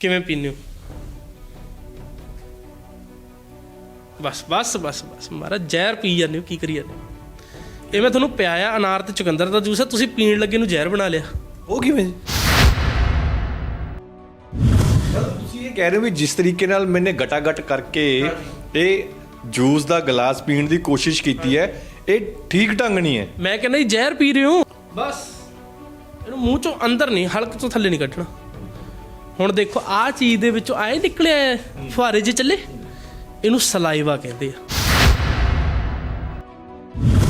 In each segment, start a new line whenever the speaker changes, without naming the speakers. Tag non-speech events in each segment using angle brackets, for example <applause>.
ਕਿਵੇਂ ਪੀਂਦੇ ਹੋ? ਬਸ ਬਸ ਬਸ ਬਸ ਮਹਾਰਾਜ ਜ਼ਹਿਰ ਪੀ ਜਾਂਦੇ ਹੋ ਕੀ ਕਰੀ ਜਾਂਦੇ ਹੋ? ਇਹ ਮੈਂ ਤੁਹਾਨੂੰ ਪਿਆਇਆ ਅਨਾਰ ਤੇ ਚੁਕੰਦਰ ਦਾ ਜੂਸ ਹੈ ਤੁਸੀਂ ਪੀਣ ਲੱਗੇ ਨੂੰ ਜ਼ਹਿਰ ਬਣਾ ਲਿਆ।
ਉਹ ਕਿਵੇਂ? ਜੀ ਤੁਸੀਂ ਇਹ ਕਹਿ ਰਹੇ ਹੋ ਵੀ ਜਿਸ ਤਰੀਕੇ ਨਾਲ ਮੈਨੇ ਗਟਾਗਟ ਕਰਕੇ ਇਹ ਜੂਸ ਦਾ ਗਲਾਸ ਪੀਣ ਦੀ ਕੋਸ਼ਿਸ਼ ਕੀਤੀ ਹੈ ਇਹ ਠੀਕ ਢੰਗ ਨਹੀਂ ਹੈ।
ਮੈਂ ਕਹਿੰਦਾ ਜ਼ਹਿਰ ਪੀ ਰਹੇ ਹੋ? ਬਸ। ਇਹਨੂੰ ਮੂੰਹ ਚੋਂ ਅੰਦਰ ਨਹੀਂ ਹਲਕ ਤੋਂ ਥੱਲੇ ਨਹੀਂ ਕੱਢਣਾ। ਹੁਣ ਦੇਖੋ ਆਹ ਚੀਜ਼ ਦੇ ਵਿੱਚੋਂ ਆਏ ਨਿਕਲਿਆ ਫੁਹਾਰੇ ਜੇ ਚੱਲੇ। ਇਹਨੂੰ ਸਲਾਈਵਾ ਕਹਿੰਦੇ ਆ।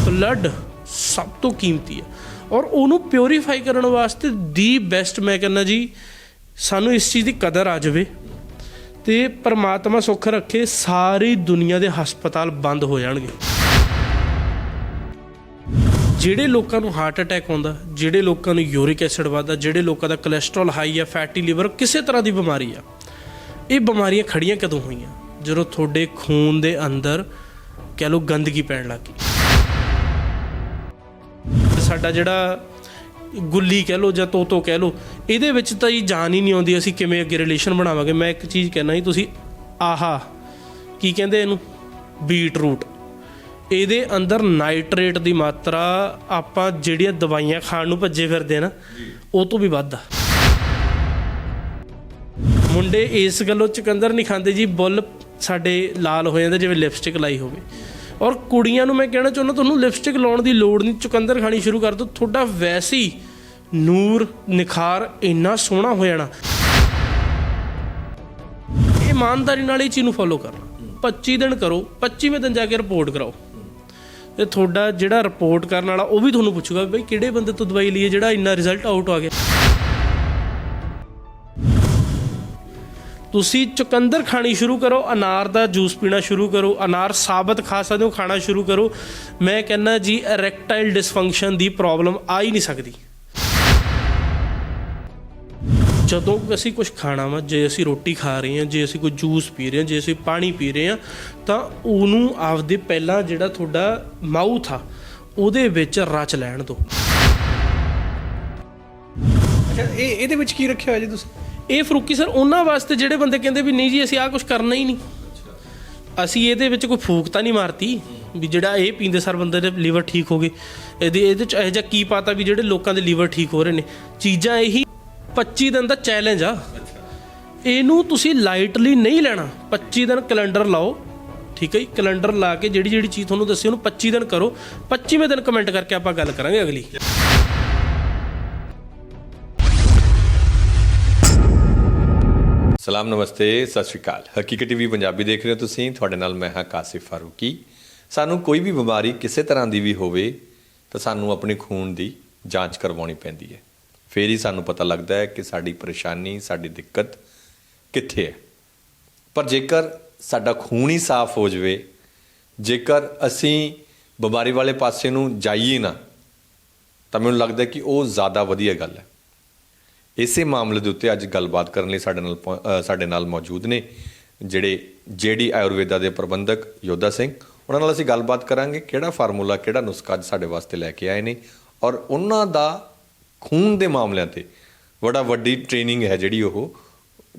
ਬਲੱਡ ਸਭ ਤੋਂ ਕੀਮਤੀ ਹੈ ਔਰ ਉਹਨੂੰ ਪਿਉਰੀਫਾਈ ਕਰਨ ਵਾਸਤੇ ਦੀ ਬੈਸਟ ਮੈਂ ਕਹਿੰਦਾ ਜੀ, ਸਾਨੂੰ ਇਸ ਚੀਜ਼ ਦੀ ਕਦਰ ਆ ਜਾਵੇ ਤੇ ਪਰਮਾਤਮਾ ਸੁੱਖ ਰੱਖੇ, ਸਾਰੀ ਦੁਨੀਆ ਦੇ ਹਸਪਤਾਲ ਬੰਦ ਹੋ ਜਾਣਗੇ। ਜਿਹੜੇ ਲੋਕਾਂ ਨੂੰ ਹਾਰਟ ਅਟੈਕ ਆਉਂਦਾ ਜਿਹੜੇ ਲੋਕਾਂ ਨੂੰ ਯੂਰਿਕ ਐਸਿਡ ਵੱਧਦਾ, ਜਿਹੜੇ ਲੋਕਾਂ ਦਾ ਕੋਲੇਸਟ੍ਰੋਲ ਹਾਈ ਆ ਫੈਟੀ ਲਿਵਰ ਕਿਸੇ ਤਰ੍ਹਾਂ ਦੀ ਬਿਮਾਰੀ ਆ, ਇਹ ਬਿਮਾਰੀਆਂ ਖੜੀਆਂ ਕਦੋਂ ਹੋਈਆਂ? ਜਦੋਂ ਤੁਹਾਡੇ ਖੂਨ ਦੇ ਅੰਦਰ ਕਹਿ ਲਓ ਗੰਦਗੀ ਪੈਣ ਲੱਗੀ ਸਾਡਾ ਜਿਹੜਾ ਗੁੱਲੀ ਕਹਿ ਲਓ ਜਾਂ ਤੋਤੋ ਕਹਿ ਲਓ, ਇਹਦੇ ਵਿੱਚ ਤਾਂ ਹੀ ਜਾਨ ਹੀ ਨਹੀਂ ਆਉਂਦੀ, ਅਸੀਂ ਕਿਵੇਂ ਅੱਗੇ ਰਿਲੇਸ਼ਨ ਬਣਾਵਾਂਗੇ? ਮੈਂ ਇੱਕ ਚੀਜ਼ ਕਹਿਣਾ ਜੀ, ਤੁਸੀਂ ਆਹਾ, ਕੀ ਕਹਿੰਦੇ ਇਹਨੂੰ? ਬੀਟ ਰੂਟ ਇਹਦੇ ਅੰਦਰ ਨਾਈਟ੍ਰੇਟ ਦੀ ਮਾਤਰਾ ਆਪਾਂ ਜਿਹੜੀਆਂ ਦਵਾਈਆਂ ਖਾਣ ਨੂੰ ਭੱਜੇ ਫਿਰਦੇ ਆ ਨਾ ਉਹ ਤੋਂ ਵੀ ਵੱਧ ਆ। ਮੁੰਡੇ ਇਸ ਗੱਲੋਂ ਚੁਕੰਦਰ ਨਹੀਂ ਖਾਂਦੇ ਜੀ ਬੁੱਲ ਸਾਡੇ ਲਾਲ ਹੋ ਜਾਂਦੇ ਜਿਵੇਂ ਲਿਪਸਟਿਕ ਲਾਈ ਹੋਵੇ। ਔਰ ਕੁੜੀਆਂ ਨੂੰ ਮੈਂ ਕਹਿਣਾ ਚਾਹੁੰਦਾ ਤੁਹਾਨੂੰ ਲਿਪਸਟਿਕ ਲਾਉਣ ਦੀ ਲੋੜ ਨਹੀਂ ਚੁਕੰਦਰ ਖਾਣੀ ਸ਼ੁਰੂ ਕਰ ਦਿਓ। ਤੁਹਾਡਾ ਵੈਸੇ ਹੀ ਨੂਰ ਨਿਖਾਰ ਇੰਨਾ ਸੋਹਣਾ ਹੋ ਜਾਣਾ। ਇਮਾਨਦਾਰੀ ਨਾਲ ਇਹ ਚੀਜ਼ ਨੂੰ ਫੋਲੋ ਕਰਨਾ। 25 ਦਿਨ ਕਰੋ 25ਵੇਂ ਦਿਨ ਜਾ ਕੇ ਰਿਪੋਰਟ ਕਰਾਓ। ਤੇ ਤੁਹਾਡਾ ਜਿਹੜਾ ਰਿਪੋਰਟ ਕਰਨ ਵਾਲਾ ਉਹ ਵੀ ਤੁਹਾਨੂੰ ਪੁੱਛੂਗਾ ਵੀ ਬਈ ਕਿਹੜੇ ਬੰਦੇ ਤੋਂ ਦਵਾਈ ਲਈ ਹੈ ਜਿਹੜਾ ਇੰਨਾ ਰਿਜ਼ਲਟ ਆਊਟ ਆ ਗਿਆ। ਤੁਸੀਂ ਚੁਕੰਦਰ ਖਾਣੀ ਸ਼ੁਰੂ ਕਰੋ, ਅਨਾਰ ਦਾ ਜੂਸ ਪੀਣਾ ਸ਼ੁਰੂ ਕਰੋ, ਅਨਾਰ ਸਾਬਤ ਖਾ ਸਕਦੇ ਹੋ, ਖਾਣਾ ਸ਼ੁਰੂ ਕਰੋ। ਮੈਂ ਕਹਿੰਦਾ ਜੀ ਇਰੈਕਟਾਈਲ ਡਿਸਫੰਕਸ਼ਨ ਦੀ ਪ੍ਰੋਬਲਮ ਆ ਹੀ ਨਹੀਂ ਸਕਦੀ। ਜਦੋਂ ਅਸੀਂ ਕੁਝ ਖਾਣਾ ਵਾ ਜੇ ਅਸੀਂ ਰੋਟੀ ਖਾ ਰਹੇ ਹਾਂ ਜੇ ਅਸੀਂ ਕੋਈ ਜੂਸ ਪੀ ਰਹੇ ਹਾਂ ਜੇ ਅਸੀਂ ਪਾਣੀ ਪੀ ਰਹੇ ਹਾਂ ਤਾਂ ਉਹਨੂੰ ਆਪਦੇ ਪਹਿਲਾਂ ਜਿਹੜਾ ਤੁਹਾਡਾ ਮਾਊਥ ਆ ਉਹਦੇ ਵਿੱਚ ਰਚ ਲੈਣ ਦਿਓ।
ਅੱਛਾ ਇਹ ਇਹਦੇ ਵਿੱਚ ਕੀ ਰੱਖਿਆ ਹੋਇਆ ਜੀ ਤੁਸੀਂ?
ਇਹ ਫਰੂਕੀ ਸਰ ਉਹਨਾਂ ਵਾਸਤੇ ਜਿਹੜੇ ਬੰਦੇ ਕਹਿੰਦੇ ਵੀ ਨਹੀਂ ਜੀ ਅਸੀਂ ਆਹ ਕੁਝ ਕਰਨਾ ਹੀ ਨਹੀਂ। ਅਸੀਂ ਇਹਦੇ ਵਿੱਚ ਕੋਈ ਫੂਕ ਤਾਂ ਨਹੀਂ ਮਾਰਤੀ ਵੀ ਜਿਹੜਾ ਇਹ ਪੀਂਦੇ ਸਰ ਬੰਦੇ ਦੇ ਲੀਵਰ ਠੀਕ ਹੋ ਗਏ। ਇਹਦੇ ਇਹਦੇ ਚ ਇਹ ਜਿਹਾ ਕੀ ਪਤਾ ਵੀ ਜਿਹੜੇ ਲੋਕਾਂ ਦੇ ਲੀਵਰ ਠੀਕ ਹੋ ਰਹੇ ਨੇ। ਚੀਜ਼ਾਂ ਇਹੀ 25 ਦਿਨ ਦਾ ਚੈਲੰਜ ਆ। ਇਹਨੂੰ ਤੁਸੀਂ ਲਾਈਟਲੀ ਨਹੀਂ ਲੈਣਾ। 25 ਦਿਨ ਕੈਲੰਡਰ ਲਾਓ। ਠੀਕ ਹੈ ਜੀ? ਕੈਲੰਡਰ ਲਾ ਕੇ ਜਿਹੜੀ ਜਿਹੜੀ ਚੀਜ਼ ਤੁਹਾਨੂੰ ਦੱਸੀ, ਉਹਨੂੰ 25 ਦਿਨ ਕਰੋ। 25ਵੇਂ ਦਿਨ ਕਮੈਂਟ ਕਰਕੇ ਆਪਾਂ ਗੱਲ ਕਰਾਂਗੇ ਅਗਲੀ।
ਸਲਾਮ, ਨਮਸਤੇ, ਸਤਿ ਸ਼੍ਰੀ ਅਕਾਲ। ਹਕੀਕਤ ਟੀਵੀ ਪੰਜਾਬੀ ਦੇਖ ਰਹੇ ਹੋ ਤੁਸੀਂ। ਤੁਹਾਡੇ ਨਾਲ ਮੈਂ ਹਾਂ ਕਾਸਿਫ ਫਾਰੂਕੀ। ਸਾਨੂੰ ਕੋਈ ਵੀ ਬਿਮਾਰੀ ਕਿਸੇ ਤਰ੍ਹਾਂ ਦੀ ਵੀ ਹੋਵੇ, ਤਾਂ ਸਾਨੂੰ ਆਪਣੇ ਖੂਨ ਦੀ ਜਾਂਚ ਕਰਵਾਉਣੀ ਪੈਂਦੀ ਹੈ। ਫਿਰ ਹੀ ਸਾਨੂੰ ਪਤਾ ਲੱਗਦਾ ਹੈ ਕਿ ਸਾਡੀ ਪਰੇਸ਼ਾਨੀ, ਸਾਡੀ ਦਿੱਕਤ ਕਿੱਥੇ ਹੈ। ਪਰ ਜੇਕਰ ਸਾਡਾ ਖੂਨ ਹੀ ਸਾਫ਼ ਹੋ ਜਾਵੇ, ਜੇਕਰ ਅਸੀਂ ਬਿਮਾਰੀ ਵਾਲੇ ਪਾਸੇ ਨੂੰ ਜਾਈਏ ਨਾ, ਤਾਂ ਮੈਨੂੰ ਲੱਗਦਾ ਕਿ ਉਹ ਜ਼ਿਆਦਾ ਵਧੀਆ ਗੱਲ ਹੈ। ਇਸੇ ਮਾਮਲੇ ਦੇ ਉੱਤੇ ਅੱਜ ਗੱਲਬਾਤ ਕਰਨ ਲਈ ਸਾਡੇ ਨਾਲ ਪਹੁੰ- ਸਾਡੇ ਨਾਲ ਮੌਜੂਦ ਨੇ ਜਿਹੜੇ ਜੇਡੀ ਆਯੁਰਵੇਦਾ ਦੇ ਪ੍ਰਬੰਧਕ ਯੋਧਾ ਸਿੰਘ। ਉਹਨਾਂ ਨਾਲ ਅਸੀਂ ਗੱਲਬਾਤ ਕਰਾਂਗੇ ਕਿਹੜਾ ਫਾਰਮੂਲਾ, ਕਿਹੜਾ ਨੁਸਖਾ ਅੱਜ ਸਾਡੇ ਵਾਸਤੇ ਲੈ ਕੇ ਆਏ ਨੇ ਔਰ ਉਹਨਾਂ ਦਾ ਖੂਨ ਦੇ ਮਾਮਲਿਆਂ ਤੇ ਬੜਾ ਵੱਡੀ ਟ੍ਰੇਨਿੰਗ ਹੈ ਜਿਹੜੀ ਉਹ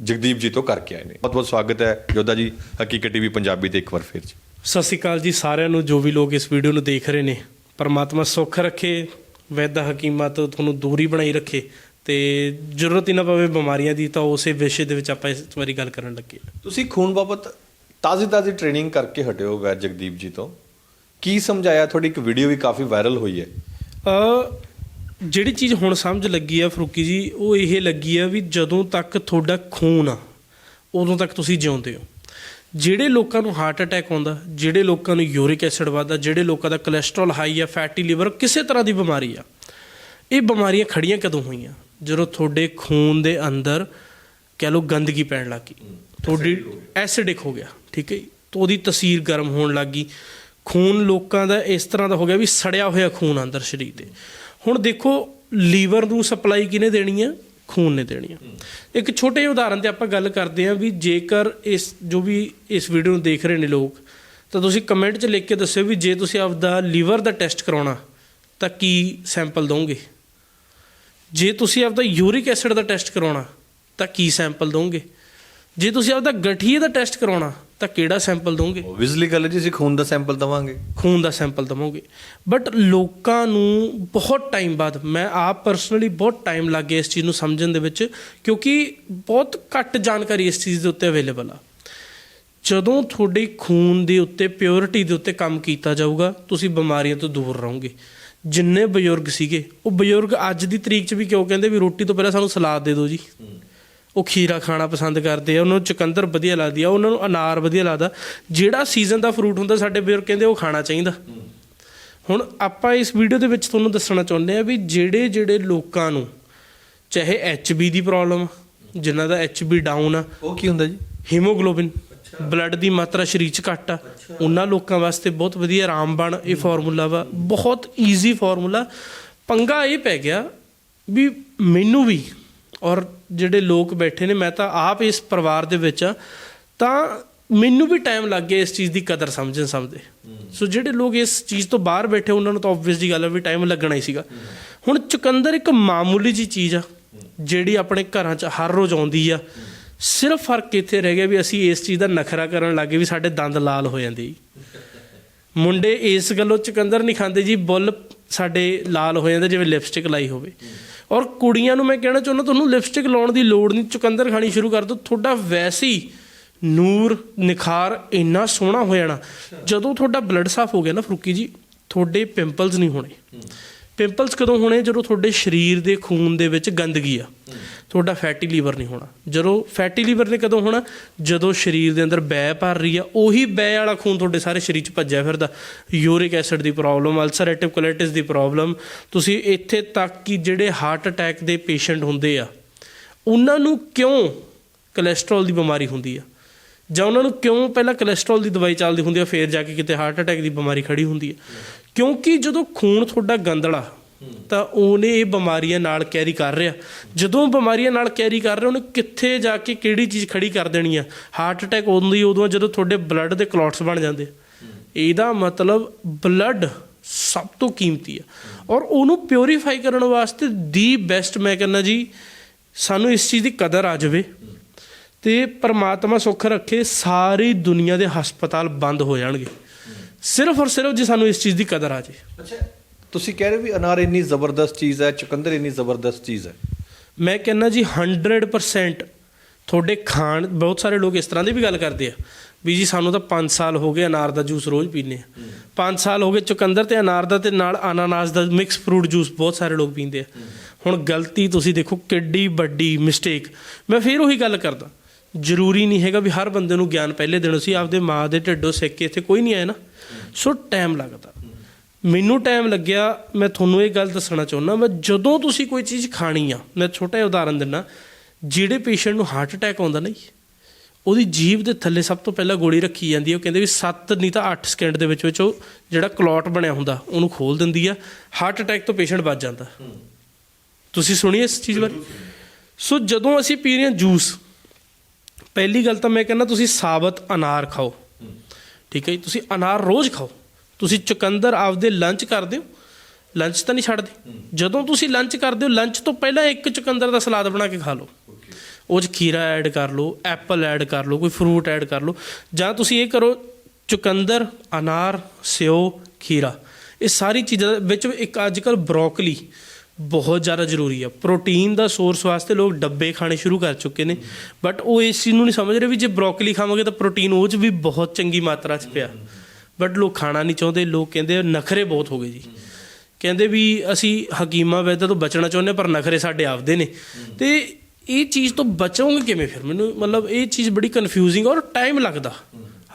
ਜਗਦੀਪ ਜੀ ਤੋਂ ਕਰਕੇ ਆਏ ਨੇ। ਬਹੁਤ ਬਹੁਤ ਸਵਾਗਤ ਹੈ ਯੋਧਾ ਜੀ ਹਕੀਕਤ ਟੀਵੀ ਪੰਜਾਬੀ ਤੇ ਇੱਕ ਵਾਰ ਫਿਰ ਜੀ।
ਸਤਿ ਸ਼੍ਰੀ ਅਕਾਲ ਜੀ ਸਾਰਿਆਂ ਨੂੰ ਜੋ ਵੀ ਲੋਕ ਇਸ ਵੀਡੀਓ ਨੂੰ ਦੇਖ ਰਹੇ ਨੇ ਪਰਮਾਤਮਾ ਸੁੱਖ ਰੱਖੇ ਵੈਦਾ ਹਕੀਮਾਂ ਤੋਂ ਤੁਹਾਨੂੰ ਦੂਰੀ ਬਣਾਈ ਰੱਖੇ ਤੇ ਜ਼ਰੂਰਤ ਹੀ ਨਾ ਪਵੇ ਬਿਮਾਰੀਆਂ ਦੀ ਤਾਂ ਉਸੇ ਵਿਸ਼ੇ ਦੇ ਵਿੱਚ ਆਪਾਂ ਇਸ ਵਾਰੀ ਗੱਲ ਕਰਨ ਲੱਗੇ।
ਤੁਸੀਂ ਖੂਨ ਬਾਬਤ ਤਾਜ਼ੀ ਤਾਜ਼ੀ ਟ੍ਰੇਨਿੰਗ ਕਰਕੇ ਹਟੇ ਹੋ ਵੈਦ ਜਗਦੀਪ ਜੀ ਤੋਂ। ਕੀ ਸਮਝਾਇਆ? ਤੁਹਾਡੀ ਇੱਕ ਵੀਡੀਓ ਵੀ ਕਾਫੀ ਵਾਇਰਲ ਹੋਈ ਹੈ।
ਅ ਜਿਹੜੀ ਚੀਜ਼ ਹੁਣ ਸਮਝ ਲੱਗੀ ਆ ਫਰੂਕੀ ਜੀ ਉਹ ਇਹ ਲੱਗੀ ਆ ਵੀ ਜਦੋਂ ਤੱਕ ਤੁਹਾਡਾ ਖੂਨ ਆ ਉਦੋਂ ਤੱਕ ਤੁਸੀਂ ਜਿਉਂਦੇ ਹੋ। ਜਿਹੜੇ ਲੋਕਾਂ ਨੂੰ ਹਾਰਟ ਅਟੈਕ ਆਉਂਦਾ ਜਿਹੜੇ ਲੋਕਾਂ ਨੂੰ ਯੂਰਿਕ ਐਸਿਡ ਵੱਧਦਾ ਜਿਹੜੇ ਲੋਕਾਂ ਦਾ ਕੋਲੇਸਟ੍ਰੋਲ ਹਾਈ ਆ ਫੈਟੀ ਲਿਵਰ ਕਿਸੇ ਤਰ੍ਹਾਂ ਦੀ ਬਿਮਾਰੀ ਆ ਇਹ ਬਿਮਾਰੀਆਂ ਖੜੀਆਂ ਕਦੋਂ ਹੋਈਆਂ? ਜਦੋਂ ਤੁਹਾਡੇ ਖੂਨ ਦੇ ਅੰਦਰ ਕਹਿ ਲਓ ਗੰਦਗੀ ਪੈਣ ਲੱਗੀ ਤੁਹਾਡੀ ਐਸਿਡਿਕ ਹੋ ਗਿਆ ਠੀਕ ਹੈ ਤਾਂ ਉਹਦੀ ਤਸੀਰ ਗਰਮ ਹੋਣ ਲੱਗੀ ਖੂਨ ਲੋਕਾਂ ਦਾ ਇਸ ਤਰ੍ਹਾਂ ਦਾ ਹੋ ਗਿਆ ਵੀ ਸੜਿਆ ਹੋਇਆ ਖੂਨ ਅੰਦਰ ਸਰੀਰ ਦੇ। ਹੁਣ ਦੇਖੋ, ਲੀਵਰ ਨੂੰ ਸਪਲਾਈ ਕਿਹਨੇ ਦੇਣੀ ਆ? ਖੂਨ ਨੇ ਦੇਣੀ ਆ। ਇੱਕ ਛੋਟੇ ਜਿਹੇ ਉਦਾਹਰਨ ਤੇ ਆਪਾਂ ਗੱਲ ਕਰਦੇ ਆ ਵੀ ਜੇਕਰ ਇਸ, ਜੋ ਵੀ ਇਸ ਵੀਡੀਓ ਨੂੰ ਦੇਖ ਰਹੇ ਨੇ ਲੋਕ, ਤਾਂ ਤੁਸੀਂ ਕਮੈਂਟ 'ਚ ਲਿਖ ਕੇ ਦੱਸਿਓ ਵੀ ਜੇ ਤੁਸੀਂ ਆਪਦਾ ਲੀਵਰ ਦਾ ਟੈਸਟ ਕਰਾਉਣਾ, ਤਾਂ ਕੀ ਸੈਂਪਲ ਦੋਗੇ? ਜੇ ਤੁਸੀਂ ਆਪਦਾ ਯੂਰਿਕ ਐਸਿਡ ਦਾ ਟੈਸਟ ਕਰਾਉਣਾ, ਤਾਂ ਕੀ ਸੈਂਪਲ ਦੋਗੇ? ਜੇ ਤੁਸੀਂ ਆਪਦਾ ਗਠੀਏ ਦਾ ਟੈਸਟ ਕਰਾਉਣਾ ਤਾਂ ਕਿਹੜਾ ਸੈਂਪਲ ਦੋਗੇ
ਓਬਵੀਅਸਲੀ ਗੱਲ ਹੈ ਜੀ ਅਸੀਂ ਖੂਨ ਦਾ ਸੈਂਪਲ ਦਵਾਂਗੇ।
ਖੂਨ ਦਾ ਸੈਂਪਲ ਦਵੋਗੇ। ਬਟ ਲੋਕਾਂ ਨੂੰ ਬਹੁਤ ਟਾਈਮ ਬਾਅਦ ਮੈਂ ਆਪ ਪਰਸਨਲੀ ਬਹੁਤ ਟਾਈਮ ਲੱਗ ਗਿਆ ਇਸ ਚੀਜ਼ ਨੂੰ ਸਮਝਣ ਦੇ ਵਿੱਚ ਕਿਉਂਕਿ ਬਹੁਤ ਘੱਟ ਜਾਣਕਾਰੀ ਇਸ ਚੀਜ਼ ਦੇ ਉੱਤੇ ਅਵੇਲੇਬਲ ਆ। ਜਦੋਂ ਤੁਹਾਡੇ ਖੂਨ ਦੇ ਉੱਤੇ ਪਿਓਰਿਟੀ ਦੇ ਉੱਤੇ ਕੰਮ ਕੀਤਾ ਜਾਊਗਾ ਤੁਸੀਂ ਬਿਮਾਰੀਆਂ ਤੋਂ ਦੂਰ ਰਹੋਗੇ। ਜਿੰਨੇ ਬਜ਼ੁਰਗ ਸੀਗੇ ਉਹ ਬਜ਼ੁਰਗ ਅੱਜ ਦੀ ਤਰੀਕ 'ਚ ਵੀ ਕਿਉਂ ਕਹਿੰਦੇ ਵੀ ਰੋਟੀ ਤੋਂ ਪਹਿਲਾਂ ਸਾਨੂੰ ਸਲਾਦ ਦੇ ਦਿਓ ਜੀ? ਉਹ ਖੀਰਾ ਖਾਣਾ ਪਸੰਦ ਕਰਦੇ ਆ ਉਹਨਾਂ ਨੂੰ ਚੁਕੰਦਰ ਵਧੀਆ ਲੱਗਦੀ ਆ ਉਹਨਾਂ ਨੂੰ ਅਨਾਰ ਵਧੀਆ ਲੱਗਦਾ। ਜਿਹੜਾ ਸੀਜ਼ਨ ਦਾ ਫਰੂਟ ਹੁੰਦਾ ਸਾਡੇ ਬਜ਼ੁਰਗ ਕਹਿੰਦੇ ਉਹ ਖਾਣਾ ਚਾਹੀਦਾ। ਹੁਣ ਆਪਾਂ ਇਸ ਵੀਡੀਓ ਦੇ ਵਿੱਚ ਤੁਹਾਨੂੰ ਦੱਸਣਾ ਚਾਹੁੰਦੇ ਆ ਵੀ ਜਿਹੜੇ ਜਿਹੜੇ ਲੋਕਾਂ ਨੂੰ ਚਾਹੇ ਐਚਬੀ ਦੀ ਪ੍ਰੋਬਲਮ ਜਿਨ੍ਹਾਂ ਦਾ ਐਚਬੀ ਡਾਊਨ ਆ
ਉਹ ਕੀ ਹੁੰਦਾ ਜੀ?
ਹੀਮੋਗਲੋਬਿਨ ਬਲੱਡ ਦੀ ਮਾਤਰਾ ਸਰੀਰ 'ਚ ਘੱਟ ਆ ਉਹਨਾਂ ਲੋਕਾਂ ਵਾਸਤੇ ਬਹੁਤ ਵਧੀਆ ਰਾਮਬਾਣ ਇਹ ਫਾਰਮੂਲਾ ਵਾ। ਬਹੁਤ ਈਜ਼ੀ ਫਾਰਮੂਲਾ ਪੰਗਾ ਇਹ ਪੈ ਗਿਆ ਵੀ ਮੈਨੂੰ ਵੀ ਔਰ ਜਿਹੜੇ ਲੋਕ ਬੈਠੇ ਨੇ ਮੈਂ ਤਾਂ ਆਪ ਇਸ ਪਰਿਵਾਰ ਦੇ ਵਿੱਚ ਆ ਤਾਂ ਮੈਨੂੰ ਵੀ ਟਾਈਮ ਲੱਗ ਗਿਆ ਇਸ ਚੀਜ਼ ਦੀ ਕਦਰ ਸਮਝਣ ਸਮਝਦੇ। ਸੋ ਜਿਹੜੇ ਲੋਕ ਇਸ ਚੀਜ਼ ਤੋਂ ਬਾਹਰ ਬੈਠੇ ਉਹਨਾਂ ਨੂੰ ਤਾਂ ਆਬਵੀਅਸ ਜੀ ਗੱਲ ਹੈ ਵੀ ਟਾਈਮ ਲੱਗਣਾ ਹੀ ਸੀਗਾ। ਹੁਣ ਚੁਕੰਦਰ ਇੱਕ ਮਾਮੂਲੀ ਜੀ ਚੀਜ਼ ਆ ਜਿਹੜੀ ਆਪਣੇ ਘਰਾਂ 'ਚ ਹਰ ਰੋਜ਼ ਆਉਂਦੀ ਆ। ਸਿਰਫ ਫ਼ਰਕ ਇੱਥੇ ਰਹਿ ਗਿਆ ਵੀ ਅਸੀਂ ਇਸ ਚੀਜ਼ ਦਾ ਨਖਰਾ ਕਰਨ ਲੱਗੇ ਵੀ ਸਾਡੇ ਦੰਦ ਲਾਲ ਹੋ ਜਾਂਦੇ ਜੀ। <laughs> ਮੁੰਡੇ ਇਸ ਗੱਲੋਂ ਚੁਕੰਦਰ ਨਹੀਂ ਖਾਂਦੇ ਜੀ ਬੁੱਲ ਸਾਡੇ ਲਾਲ ਹੋ ਜਾਂਦੇ, ਜਿਵੇਂ ਲਿਪਸਟਿਕ ਲਾਈ ਹੋਵੇ। ਔਰ ਕੁੜੀਆਂ ਨੂੰ ਮੈਂ ਕਹਿਣਾ ਚਾਹੁੰਦਾ, ਤੁਹਾਨੂੰ ਲਿਪਸਟਿਕ ਲਾਉਣ ਦੀ ਲੋੜ ਨਹੀਂ, ਚੁਕੰਦਰ ਖਾਣੀ ਸ਼ੁਰੂ ਕਰ ਦਿਓ ਤੁਹਾਡਾ ਵੈਸੇ ਹੀ ਨੂਰ, ਨਿਖਾਰ ਇੰਨਾ ਸੋਹਣਾ ਹੋ ਜਾਣਾ। ਜਦੋਂ ਤੁਹਾਡਾ ਬਲੱਡ ਸਾਫ਼ ਹੋ ਗਿਆ ਨਾ ਫਰੂਕੀ ਜੀ, ਤੁਹਾਡੇ ਪਿੰਪਲਸ ਨਹੀਂ ਹੋਣੇ। ਪਿੰਪਲਸ ਕਦੋਂ ਹੋਣੇ? ਜਦੋਂ ਤੁਹਾਡੇ ਸਰੀਰ ਦੇ ਖੂਨ ਦੇ ਵਿੱਚ ਗੰਦਗੀ ਆ। ਤੁਹਾਡਾ ਫੈਟੀ ਲੀਵਰ ਨਹੀਂ ਹੋਣਾ। ਜਦੋਂ ਫੈਟੀ ਲੀਵਰ ਨੇ ਕਦੋਂ ਹੋਣਾ? ਜਦੋਂ ਸਰੀਰ ਦੇ ਅੰਦਰ ਬੈ ਭਰ ਰਹੀ ਆ, ਉਹੀ ਬੈ ਵਾਲਾ ਖੂਨ ਤੁਹਾਡੇ ਸਾਰੇ ਸਰੀਰ 'ਚ ਭੱਜਿਆ ਫਿਰਦਾ। ਯੂਰਿਕ ਐਸਿਡ ਦੀ ਪ੍ਰੋਬਲਮ ਅਲਸਰੇਟਿਵ ਕੋਲਾਈਟਿਸ ਦੀ ਪ੍ਰੋਬਲਮ ਤੁਸੀਂ ਇੱਥੇ ਤੱਕ ਕਿ ਜਿਹੜੇ ਹਾਰਟ ਅਟੈਕ ਦੇ ਪੇਸ਼ੈਂਟ ਹੁੰਦੇ ਆ, ਉਹਨਾਂ ਨੂੰ ਕਿਉਂ ਕੋਲੇਸਟ੍ਰੋਲ ਦੀ ਬਿਮਾਰੀ ਹੁੰਦੀ ਆ? ਜਾਂ ਉਹਨਾਂ ਨੂੰ ਕਿਉਂ ਪਹਿਲਾਂ ਕੋਲੇਸਟ੍ਰੋਲ ਦੀ ਦਵਾਈ ਚੱਲਦੀ ਹੁੰਦੀ ਆ, ਫਿਰ ਜਾ ਕੇ ਕਿਤੇ ਹਾਰਟ ਅਟੈਕ ਦੀ ਬਿਮਾਰੀ ਖੜੀ ਹੁੰਦੀ ਆ? ਕਿਉਂਕਿ ਜਦੋਂ ਖੂਨ ਤੁਹਾਡਾ ਗੰਦਲਾ ਤਾਂ ਉਹਨੇ ਇਹ ਬਿਮਾਰੀਆਂ ਨਾਲ ਕੈਰੀ ਕਰ ਰਿਹਾ। ਜਦੋਂ ਬਿਮਾਰੀਆਂ ਨਾਲ ਕੈਰੀ ਕਰ ਰਿਹਾ, ਉਹਨੇ ਕਿੱਥੇ ਜਾ ਕੇ ਕਿਹੜੀ ਚੀਜ਼ ਖੜੀ ਕਰ ਦੇਣੀ ਆ? ਹਾਰਟ ਅਟੈਕ ਉਦੋਂ ਹੀ ਉਦੋਂ ਜਦੋਂ ਤੁਹਾਡੇ ਬਲੱਡ ਦੇ ਕਲੌਟਸ ਬਣ ਜਾਂਦੇ। ਆ। ਇਹਦਾ ਮਤਲਬ ਬਲੱਡ ਸਭ ਤੋਂ ਕੀਮਤੀ ਆ। ਔਰ ਉਹਨੂੰ ਪਿਉਰੀਫਾਈ ਕਰਨ ਵਾਸਤੇ ਦੀ ਬੈਸਟ ਮੈਂ ਕਹਿੰਦਾ ਜੀ, ਸਾਨੂੰ ਇਸ ਚੀਜ਼ ਦੀ ਕਦਰ ਆ ਜਾਵੇ। ਤੇ ਪਰਮਾਤਮਾ ਸੁੱਖ ਰੱਖੇ, ਸਾਰੀ ਦੁਨੀਆ ਦੇ ਹਸਪਤਾਲ ਬੰਦ ਹੋ ਜਾਣਗੇ। ਸਿਰਫ ਔਰ ਸਿਰਫ ਜੇ ਸਾਨੂੰ ਇਸ ਚੀਜ਼ ਦੀ ਕਦਰ ਆ ਜੇ।
ਅੱਛਾ ਤੁਸੀਂ ਕਹਿ ਰਹੇ ਹੋ ਵੀ ਅਨਾਰ ਇੰਨੀ ਜ਼ਬਰਦਸਤ ਚੀਜ਼ ਹੈ ਚੁਕੰਦਰ ਇੰਨੀ ਜ਼ਬਰਦਸਤ ਚੀਜ਼ ਹੈ।
ਮੈਂ ਕਹਿੰਦਾ ਜੀ 100% ਤੁਹਾਡੇ ਖਾਣ ਬਹੁਤ ਸਾਰੇ ਲੋਕ ਇਸ ਤਰ੍ਹਾਂ ਦੀ ਵੀ ਗੱਲ ਕਰਦੇ ਆ ਵੀ ਜੀ ਸਾਨੂੰ ਤਾਂ 5 ਸਾਲ ਹੋ ਗਏ ਅਨਾਰ ਦਾ ਜੂਸ ਰੋਜ਼ ਪੀਂਦੇ ਆ। 5 ਸਾਲ ਹੋ ਗਏ ਚੁਕੰਦਰ ਤੇ ਅਨਾਰ ਦਾ ਤੇ ਨਾਲ ਅਨਾਨਾਸ ਦਾ ਮਿਕਸ ਫਰੂਟ ਜੂਸ ਬਹੁਤ ਸਾਰੇ ਲੋਕ ਪੀਂਦੇ ਆ। ਹੁਣ ਗਲਤੀ ਤੁਸੀਂ ਦੇਖੋ ਕਿੱਡੀ ਵੱਡੀ ਮਿਸਟੇਕ ਮੈਂ ਫੇਰ ਉਹੀ ਗੱਲ ਕਰਦਾ ਜ਼ਰੂਰੀ ਨਹੀਂ ਹੈਗਾ ਵੀ ਹਰ ਬੰਦੇ ਨੂੰ ਗਿਆਨ ਪਹਿਲੇ ਦਿਨੋਂ ਸੀ ਆਪਦੇ ਮਾਂ ਦੇ ਢਿੱਡੋਂ ਸਿੱਖ ਕੇ ਇੱਥੇ ਕੋਈ ਨਹੀਂ ਆਇਆ ਨਾ। ਸੋ ਟਾਈਮ ਲੱਗਦਾ। ਮੈਨੂੰ ਟਾਈਮ ਲੱਗਿਆ ਮੈਂ ਤੁਹਾਨੂੰ ਇਹ ਗੱਲ ਦੱਸਣਾ ਚਾਹੁੰਦਾ ਮੈਂ ਜਦੋਂ ਤੁਸੀਂ ਕੋਈ ਚੀਜ਼ ਖਾਣੀ ਆ ਮੈਂ ਛੋਟਾ ਜਿਹਾ ਉਦਾਹਰਨ ਦਿੰਦਾ ਜਿਹੜੇ ਪੇਸ਼ੈਂਟ ਨੂੰ ਹਾਰਟ ਅਟੈਕ ਆਉਂਦਾ ਨਹੀਂ ਉਹਦੀ ਜੀਭ ਦੇ ਥੱਲੇ ਸਭ ਤੋਂ ਪਹਿਲਾਂ ਗੋਲੀ ਰੱਖੀ ਜਾਂਦੀ ਹੈ ਉਹ ਕਹਿੰਦੇ ਵੀ 7 ਨਹੀਂ ਤਾਂ 8 ਸਕਿੰਟ ਦੇ ਵਿੱਚ ਵਿੱਚ ਉਹ ਜਿਹੜਾ ਕਲੌਟ ਬਣਿਆ ਹੁੰਦਾ ਉਹਨੂੰ ਖੋਲ ਦਿੰਦੀ ਆ ਹਾਰਟ ਅਟੈਕ ਤੋਂ ਪੇਸ਼ੈਂਟ ਬਚ ਜਾਂਦਾ। ਤੁਸੀਂ ਸੁਣੀ ਇਸ ਚੀਜ਼ ਬਾਰੇ? ਸੋ ਜਦੋਂ ਅਸੀਂ ਪੀ ਰਹੇ ਹਾਂ ਜੂਸ ਪਹਿਲੀ ਗੱਲ ਤਾਂ ਮੈਂ ਕਹਿੰਦਾ ਤੁਸੀਂ ਸਾਬਤ ਅਨਾਰ ਖਾਓ। ਠੀਕ ਹੈ ਜੀ, ਤੁਸੀਂ ਅਨਾਰ ਰੋਜ਼ ਖਾਓ। ਤੁਸੀਂ ਚੁਕੰਦਰ ਆਪਦੇ ਲੰਚ ਕਰਦੇ ਹੋ। ਲੰਚ ਤਾਂ ਨਹੀਂ ਛੱਡਦੇ। ਜਦੋਂ ਤੁਸੀਂ ਲੰਚ ਕਰਦੇ ਹੋ ਲੰਚ ਤੋਂ ਪਹਿਲਾਂ ਇੱਕ ਚੁਕੰਦਰ ਦਾ ਸਲਾਦ ਬਣਾ ਕੇ ਖਾ ਲਓ। ਉਹ 'ਚ ਖੀਰਾ ਐਡ ਕਰ ਲਓ ਐਪਲ ਐਡ ਕਰ ਲਓ, ਕੋਈ ਫਰੂਟ ਐਡ ਕਰ ਲਓ। ਜਾਂ ਤੁਸੀਂ ਇਹ ਕਰੋ, ਚੁਕੰਦਰ, ਅਨਾਰ, ਸਿਓ, ਖੀਰਾ। ਇਹ ਸਾਰੀ ਚੀਜ਼ਾਂ ਵਿੱਚ ਇੱਕ ਅੱਜਕੱਲ ਬਰੋਕਲੀ ਬਹੁਤ ਜ਼ਿਆਦਾ ਜ਼ਰੂਰੀ ਆ। ਪ੍ਰੋਟੀਨ ਦਾ ਸੋਰਸ ਵਾਸਤੇ ਲੋਕ ਡੱਬੇ ਖਾਣੇ ਸ਼ੁਰੂ ਕਰ ਚੁੱਕੇ ਨੇ। ਬਟ ਉਹ ਇਸ ਚੀਜ਼ ਨੂੰ ਨਹੀਂ ਸਮਝ ਰਹੇ ਵੀ ਜੇ ਬਰੋਕਲੀ ਖਾਵਾਂਗੇ ਤਾਂ ਪ੍ਰੋਟੀਨ ਉਹ 'ਚ ਵੀ ਬਹੁਤ ਚੰਗੀ ਮਾਤਰਾ 'ਚ ਪਿਆ। ਬਟ ਲੋਕ ਖਾਣਾ ਨਹੀਂ ਚਾਹੁੰਦੇ, ਲੋਕ ਕਹਿੰਦੇ ਨਖਰੇ ਬਹੁਤ ਹੋ ਗਏ ਜੀ। ਕਹਿੰਦੇ ਵੀ ਅਸੀਂ ਹਕੀਮਾ ਵੈਦਾ ਤੋਂ ਬਚਣਾ ਚਾਹੁੰਦੇ ਪਰ ਨਖਰੇ ਸਾਡੇ ਆਪਦੇ ਨੇ। ਤੇ ਇਹ ਚੀਜ਼ ਤੋਂ ਬਚੋਗੇ ਕਿਵੇਂ ਫਿਰ? ਮੈਨੂੰ ਮਤਲਬ ਇਹ ਚੀਜ਼ ਬੜੀ ਕਨਫਿਊਜ਼ਿੰਗ ਔਰ ਟਾਈਮ ਲੱਗਦਾ।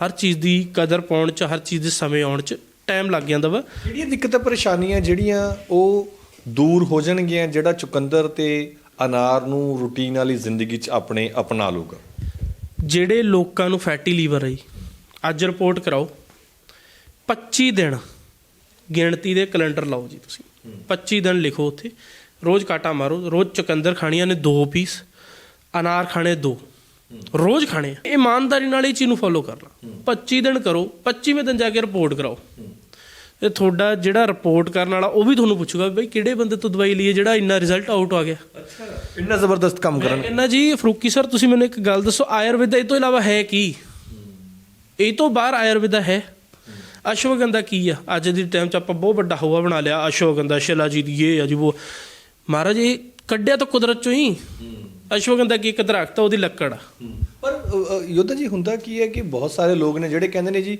ਹਰ ਚੀਜ਼ ਦੀ ਕਦਰ ਪਾਉਣ ਚ, ਹਰ ਚੀਜ਼ ਦੇ ਸਮੇਂ ਆਉਣ ਚ ਟਾਈਮ ਲੱਗ ਜਾਂਦਾ ਵਾ।
ਜਿਹੜੀਆਂ ਦਿੱਕਤਾਂ, ਪਰੇਸ਼ਾਨੀਆਂ ਜਿਹੜੀਆਂ ਉਹ ਦੂਰ ਹੋ ਜਾਣਗੀਆਂ ਜਿਹੜਾ ਚੁਕੰਦਰ ਤੇ ਅਨਾਰ ਨੂੰ ਰੂਟੀਨ ਵਾਲੀ ਜ਼ਿੰਦਗੀ 'ਚ ਆਪਣੇ ਅਪਣਾ ਲੂਗਾ।
ਜਿਹੜੇ ਲੋਕਾਂ ਨੂੰ ਫੈਟੀ ਲੀਵਰ ਹੈ ਜੀ, ਅੱਜ ਰਿਪੋਰਟ ਕਰਾਓ 25 ਦਿਨ ਗਿਣਤੀ ਦੇ ਕੈਲੰਡਰ ਲਾਓ ਜੀ ਤੁਸੀਂ। 25 ਦਿਨ ਲਿਖੋ ਉੱਥੇ ਰੋਜ਼ ਕਾਟਾ ਮਾਰੋ ਰੋਜ਼ ਚੁਕੰਦਰ ਖਾਣੀਆਂ ਨੇ ਦੋ ਪੀਸ ਅਨਾਰ ਖਾਣੇ ਦੋ। ਰੋਜ਼ ਖਾਣੇ ਆ। ਇਮਾਨਦਾਰੀ ਨਾਲ ਇਹ ਚੀਜ਼ ਨੂੰ ਫੋਲੋ ਕਰਨਾ। 25 ਦਿਨ ਕਰੋ 25ਵੇਂ ਦਿਨ ਜਾ ਕੇ ਰਿਪੋਰਟ ਕਰਾਓ। ਇਹ ਤੁਹਾਡਾ ਜਿਹੜਾ ਰਿਪੋਰਟ ਕਰਨ ਵਾਲਾ ਉਹ ਵੀ ਤੁਹਾਨੂੰ ਪੁੱਛੂਗਾ ਵੀ ਬਈ ਕਿਹੜੇ ਬੰਦੇ ਤੋਂ ਦਵਾਈ ਲਈ ਹੈ ਜਿਹੜਾ ਇੰਨਾ ਰਿਜ਼ਲਟ ਆਊਟ ਆ ਗਿਆ।
ਅੱਛਾ ਇੰਨਾ ਜ਼ਬਰਦਸਤ ਕੰਮ ਕਰਨ
ਕਹਿੰਦਾ ਜੀ ਫਰੂਕੀ ਸਰ ਤੁਸੀਂ ਮੈਨੂੰ ਇੱਕ ਗੱਲ ਦੱਸੋ ਆਯੁਰਵੇਦਾ ਇਹ ਤੋਂ ਇਲਾਵਾ ਹੈ ਕੀ? ਇਹ ਤੋਂ ਬਾਹਰ ਆਯੁਰਵੇਦਾ ਹੈ। ਅਸ਼ਵਗੰਧਾ ਕੀ ਆ? ਅੱਜ ਦੀ ਟਾਈਮ 'ਚ ਆਪਾਂ ਬਹੁਤ ਵੱਡਾ ਹਵਾ ਬਣਾ ਲਿਆ ਅਸ਼ਵਗੰਧਾ ਸ਼ਿਲਾ ਜੀ ਦੀ ਇਹ ਆ ਜੀ ਉਹ ਮਹਾਰਾਜ ਇਹ ਕੱਢਿਆ ਤਾਂ ਕੁਦਰਤ ਚੋਂ ਹੀ। ਅਸ਼ਵਗੰਧਾ ਕੀ ਇੱਕ ਦਰਖਤ ਆ ਉਹਦੀ ਲੱਕੜ ਆ।
ਪਰ ਯੋਧਾ ਜੀ ਹੁੰਦਾ ਕੀ ਹੈ ਕਿ ਬਹੁਤ ਸਾਰੇ ਲੋਕ ਨੇ ਜਿਹੜੇ ਕਹਿੰਦੇ ਨੇ ਜੀ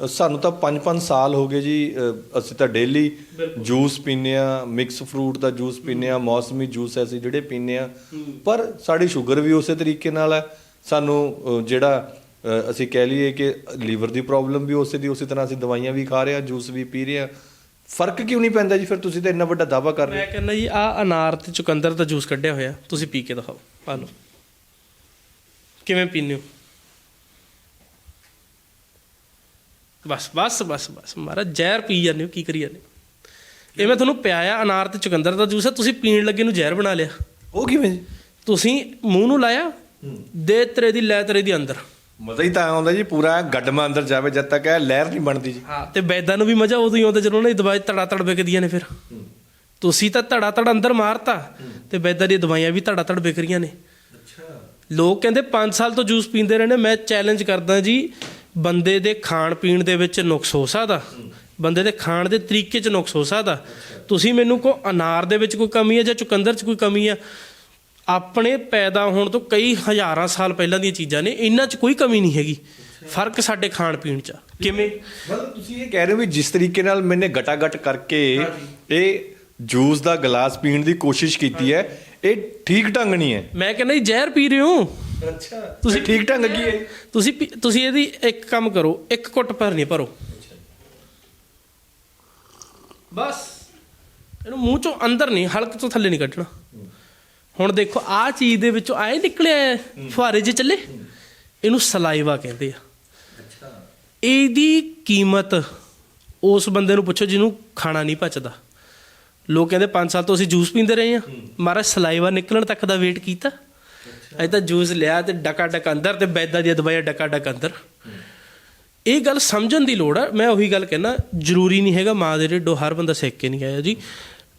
ਸਾਨੂੰ ਤਾਂ 5-5 ਸਾਲ ਹੋ ਗਏ ਜੀ ਅਸੀਂ ਤਾਂ ਡੇਲੀ ਜੂਸ ਪੀਂਦੇ ਆ ਮਿਕਸ ਫਰੂਟ ਦਾ ਜੂਸ ਪੀਂਦੇ ਆ ਮੌਸਮੀ ਜੂਸ ਐਸੇ ਜਿਹੜੇ ਪੀਂਦੇ ਆ ਪਰ ਸਾਡੀ ਸ਼ੂਗਰ ਵੀ ਉਸੇ ਤਰੀਕੇ ਨਾਲ ਹੈ। ਸਾਨੂੰ ਜਿਹੜਾ ਅਸੀਂ ਕਹਿ ਲਈਏ ਕਿ ਲੀਵਰ ਦੀ ਪ੍ਰੋਬਲਮ ਵੀ ਉਸੇ ਦੀ ਉਸੇ ਤਰ੍ਹਾਂ ਅਸੀਂ ਦਵਾਈਆਂ ਵੀ ਖਾ ਰਹੇ ਆ ਜੂਸ ਵੀ ਪੀ ਰਹੇ ਆ ਫ਼ਰਕ ਕਿਉਂ ਨਹੀਂ ਪੈਂਦਾ ਜੀ? ਫਿਰ ਤੁਸੀਂ ਤਾਂ ਇੰਨਾ ਵੱਡਾ ਦਾਵਾ ਕਰ ਰਹੇ
ਮੈਂ ਕਹਿੰਦਾ ਜੀ ਆ ਅਨਾਰ ਤੇ ਚੁਕੰਦਰ ਦਾ ਜੂਸ ਕੱਢਿਆ ਹੋਇਆ ਤੁਸੀਂ ਪੀ ਕੇ ਦਿਖਾਓ ਆ ਲਓ। ਕਿਵੇਂ ਪੀਂਦੇ ਹੋ? ਬਸ ਬਸ ਬਸ ਬਸ। ਮਹਾਰਾਜ ਜ਼ਹਿਰ ਪੀ ਜਾਂਦੇ ਹੋ ਕੀ ਕਰੀ ਜਾਂਦੇ ਹੋ? ਇਹ ਮੈਂ ਤੁਹਾਨੂੰ ਪਿਆਇਆ ਅਨਾਰ ਤੇ ਚੁਕੰਦਰ ਦਾ ਜੂਸ ਹੈ ਤੁਸੀਂ ਪੀਣ ਲੱਗੇ ਨੂੰ ਜ਼ਹਿਰ ਬਣਾ ਲਿਆ।
ਉਹ ਕਿਵੇਂ ਜੀ?
ਤੁਸੀਂ ਮੂੰਹ ਨੂੰ ਲਾਇਆ ਦੇ ਤਰੇ ਦੀ ਲੈ ਤਰੇ ਦੀ ਅੰਦਰ।
ਮਜ਼ਾ ਹੀ ਤਾਂ ਆਉਂਦਾ ਜੀ ਪੂਰਾ ਗੱਡਮਾ ਅੰਦਰ ਜਾਵੇ ਜਦ ਤੱਕ ਇਹ ਲਹਿਰ ਨਹੀਂ ਬਣਦੀ ਜੀ।
ਹਾਂ ਤੇ ਬੈਦਾਂ ਨੂੰ ਵੀ ਮਜ਼ਾ ਉਦੋਂ ਹੀ ਆਉਂਦਾ ਜਦੋਂ ਉਹਨਾਂ ਦੀ ਦਵਾਈ ਧੜਾ ਧੜ ਵਿਕਦੀਆਂ ਨੇ ਫਿਰ। ਤੁਸੀਂ ਤਾਂ ਧੜਾ ਧੜ ਅੰਦਰ ਮਾਰਤਾ ਤੇ ਬੈਦਾਂ ਦੀਆਂ ਦਵਾਈਆਂ ਵੀ ਧੜਾ ਧੜ ਵਿਕ ਰਹੀਆਂ ਨੇ।
ਅੱਛਾ।
ਲੋਕ ਕਹਿੰਦੇ 5 ਸਾਲ ਤੋਂ ਜੂਸ ਪੀਂਦੇ ਰਹੇ ਨੇ ਮੈਂ ਚੈਲੰਜ ਕਰਦਾ ਜੀ ਬੰਦੇ ਦੇ ਖਾਣ ਪੀਣ ਦੇ ਵਿੱਚ ਨੁਕਸ ਹੋ ਸਕਦਾ। ਬੰਦੇ ਦੇ ਖਾਣ ਦੇ ਤਰੀਕੇ 'ਚ ਨੁਕਸ ਹੋ ਸਕਦਾ। ਤੁਸੀਂ ਮੈਨੂੰ ਕੋ ਅਨਾਰ ਦੇ ਵਿੱਚ ਕੋਈ ਕਮੀ ਹੈ ਜਾਂ ਚੁਕੰਦਰ 'ਚ ਕੋਈ ਕਮੀ ਹੈ? ਆਪਣੇ ਪੈਦਾ ਹੋਣ ਤੋਂ ਕਈ ਹਜ਼ਾਰਾਂ ਸਾਲ ਪਹਿਲਾਂ ਦੀਆਂ ਚੀਜ਼ਾਂ ਨੇ ਇਹਨਾਂ 'ਚ ਕੋਈ ਕਮੀ ਨਹੀਂ ਹੈਗੀ। ਫ਼ਰਕ ਸਾਡੇ ਖਾਣ ਪੀਣ 'ਚ। ਕਿਵੇਂ?
ਮਤਲਬ ਤੁਸੀਂ ਇਹ ਕਹਿ ਰਹੇ ਹੋ ਵੀ ਜਿਸ ਤਰੀਕੇ ਨਾਲ ਮੈਨੇ ਗਟਾ ਗਟ ਕਰਕੇ ਇਹ ਜੂਸ ਦਾ ਗਲਾਸ ਪੀਣ ਦੀ ਕੋਸ਼ਿਸ਼ ਕੀਤੀ ਹੈ ਇਹ ਠੀਕ ਢੰਗ ਨਹੀਂ ਹੈ।
ਮੈਂ ਕਹਿੰਦਾ ਜ਼ਹਿਰ ਪੀ ਰਹੇ ਹੋ।
ਅੱਛਾ। ਤੁਸੀਂ ਠੀਕ ਢੰਗ ਕੀ ਹੈ।
ਤੁਸੀਂ ਤੁਸੀਂ ਇਹਦੀ ਇੱਕ ਕੰਮ ਕਰੋ ਇੱਕ ਘੁੱਟ ਭਰ ਨਹੀਂ ਭਰੋ। ਬਸ। ਇਹਨੂੰ ਮੂੰਹ ਚੋਂ ਅੰਦਰ ਨਹੀਂ ਹਲਕ ਤੋਂ ਥੱਲੇ ਨਹੀਂ ਕੱਢਣਾ। ਹੁਣ ਦੇਖੋ ਆਹ ਚੀਜ਼ ਦੇ ਵਿੱਚੋਂ ਆਏ ਨਿਕਲਿਆ ਫੁਹਾਰੇ ਜੇ ਚੱਲੇ। ਇਹਨੂੰ ਸਲਾਈਵਾ ਕਹਿੰਦੇ ਆ। ਇਹਦੀ ਕੀਮਤ ਉਸ ਬੰਦੇ ਨੂੰ ਪੁੱਛੋ ਜਿਹਨੂੰ ਖਾਣਾ ਨਹੀਂ ਪਚਦਾ। ਲੋਕ ਕਹਿੰਦੇ 5 ਸਾਲ ਤੋਂ ਅਸੀਂ ਜੂਸ ਪੀਂਦੇ ਰਹੇ ਆ ਮਾਰਾ ਸਲਾਈਵਾ ਨਿਕਲਣ ਤੱਕ ਦਾ ਵੇਟ ਕੀਤਾ। ਅਜੇ ਤਾਂ ਜੂਸ ਲਿਆ ਤੇ ਡਕਾ ਡਕ ਅੰਦਰ ਤੇ ਬੈਦਾਂ ਦੀਆਂ ਦਵਾਈਆਂ ਡਕਾ ਡਕ ਅੰਦਰ। ਇਹ ਗੱਲ ਸਮਝਣ ਦੀ ਲੋੜ ਆ। ਮੈਂ ਉਹੀ ਗੱਲ ਕਹਿਣਾ ਜ਼ਰੂਰੀ ਨਹੀਂ ਹੈਗਾ ਮਾਂ ਦੇ ਢਿੱਡੋਂ ਹਰ ਬੰਦਾ ਸਿੱਖ ਕੇ ਨਹੀਂ ਆਇਆ ਜੀ।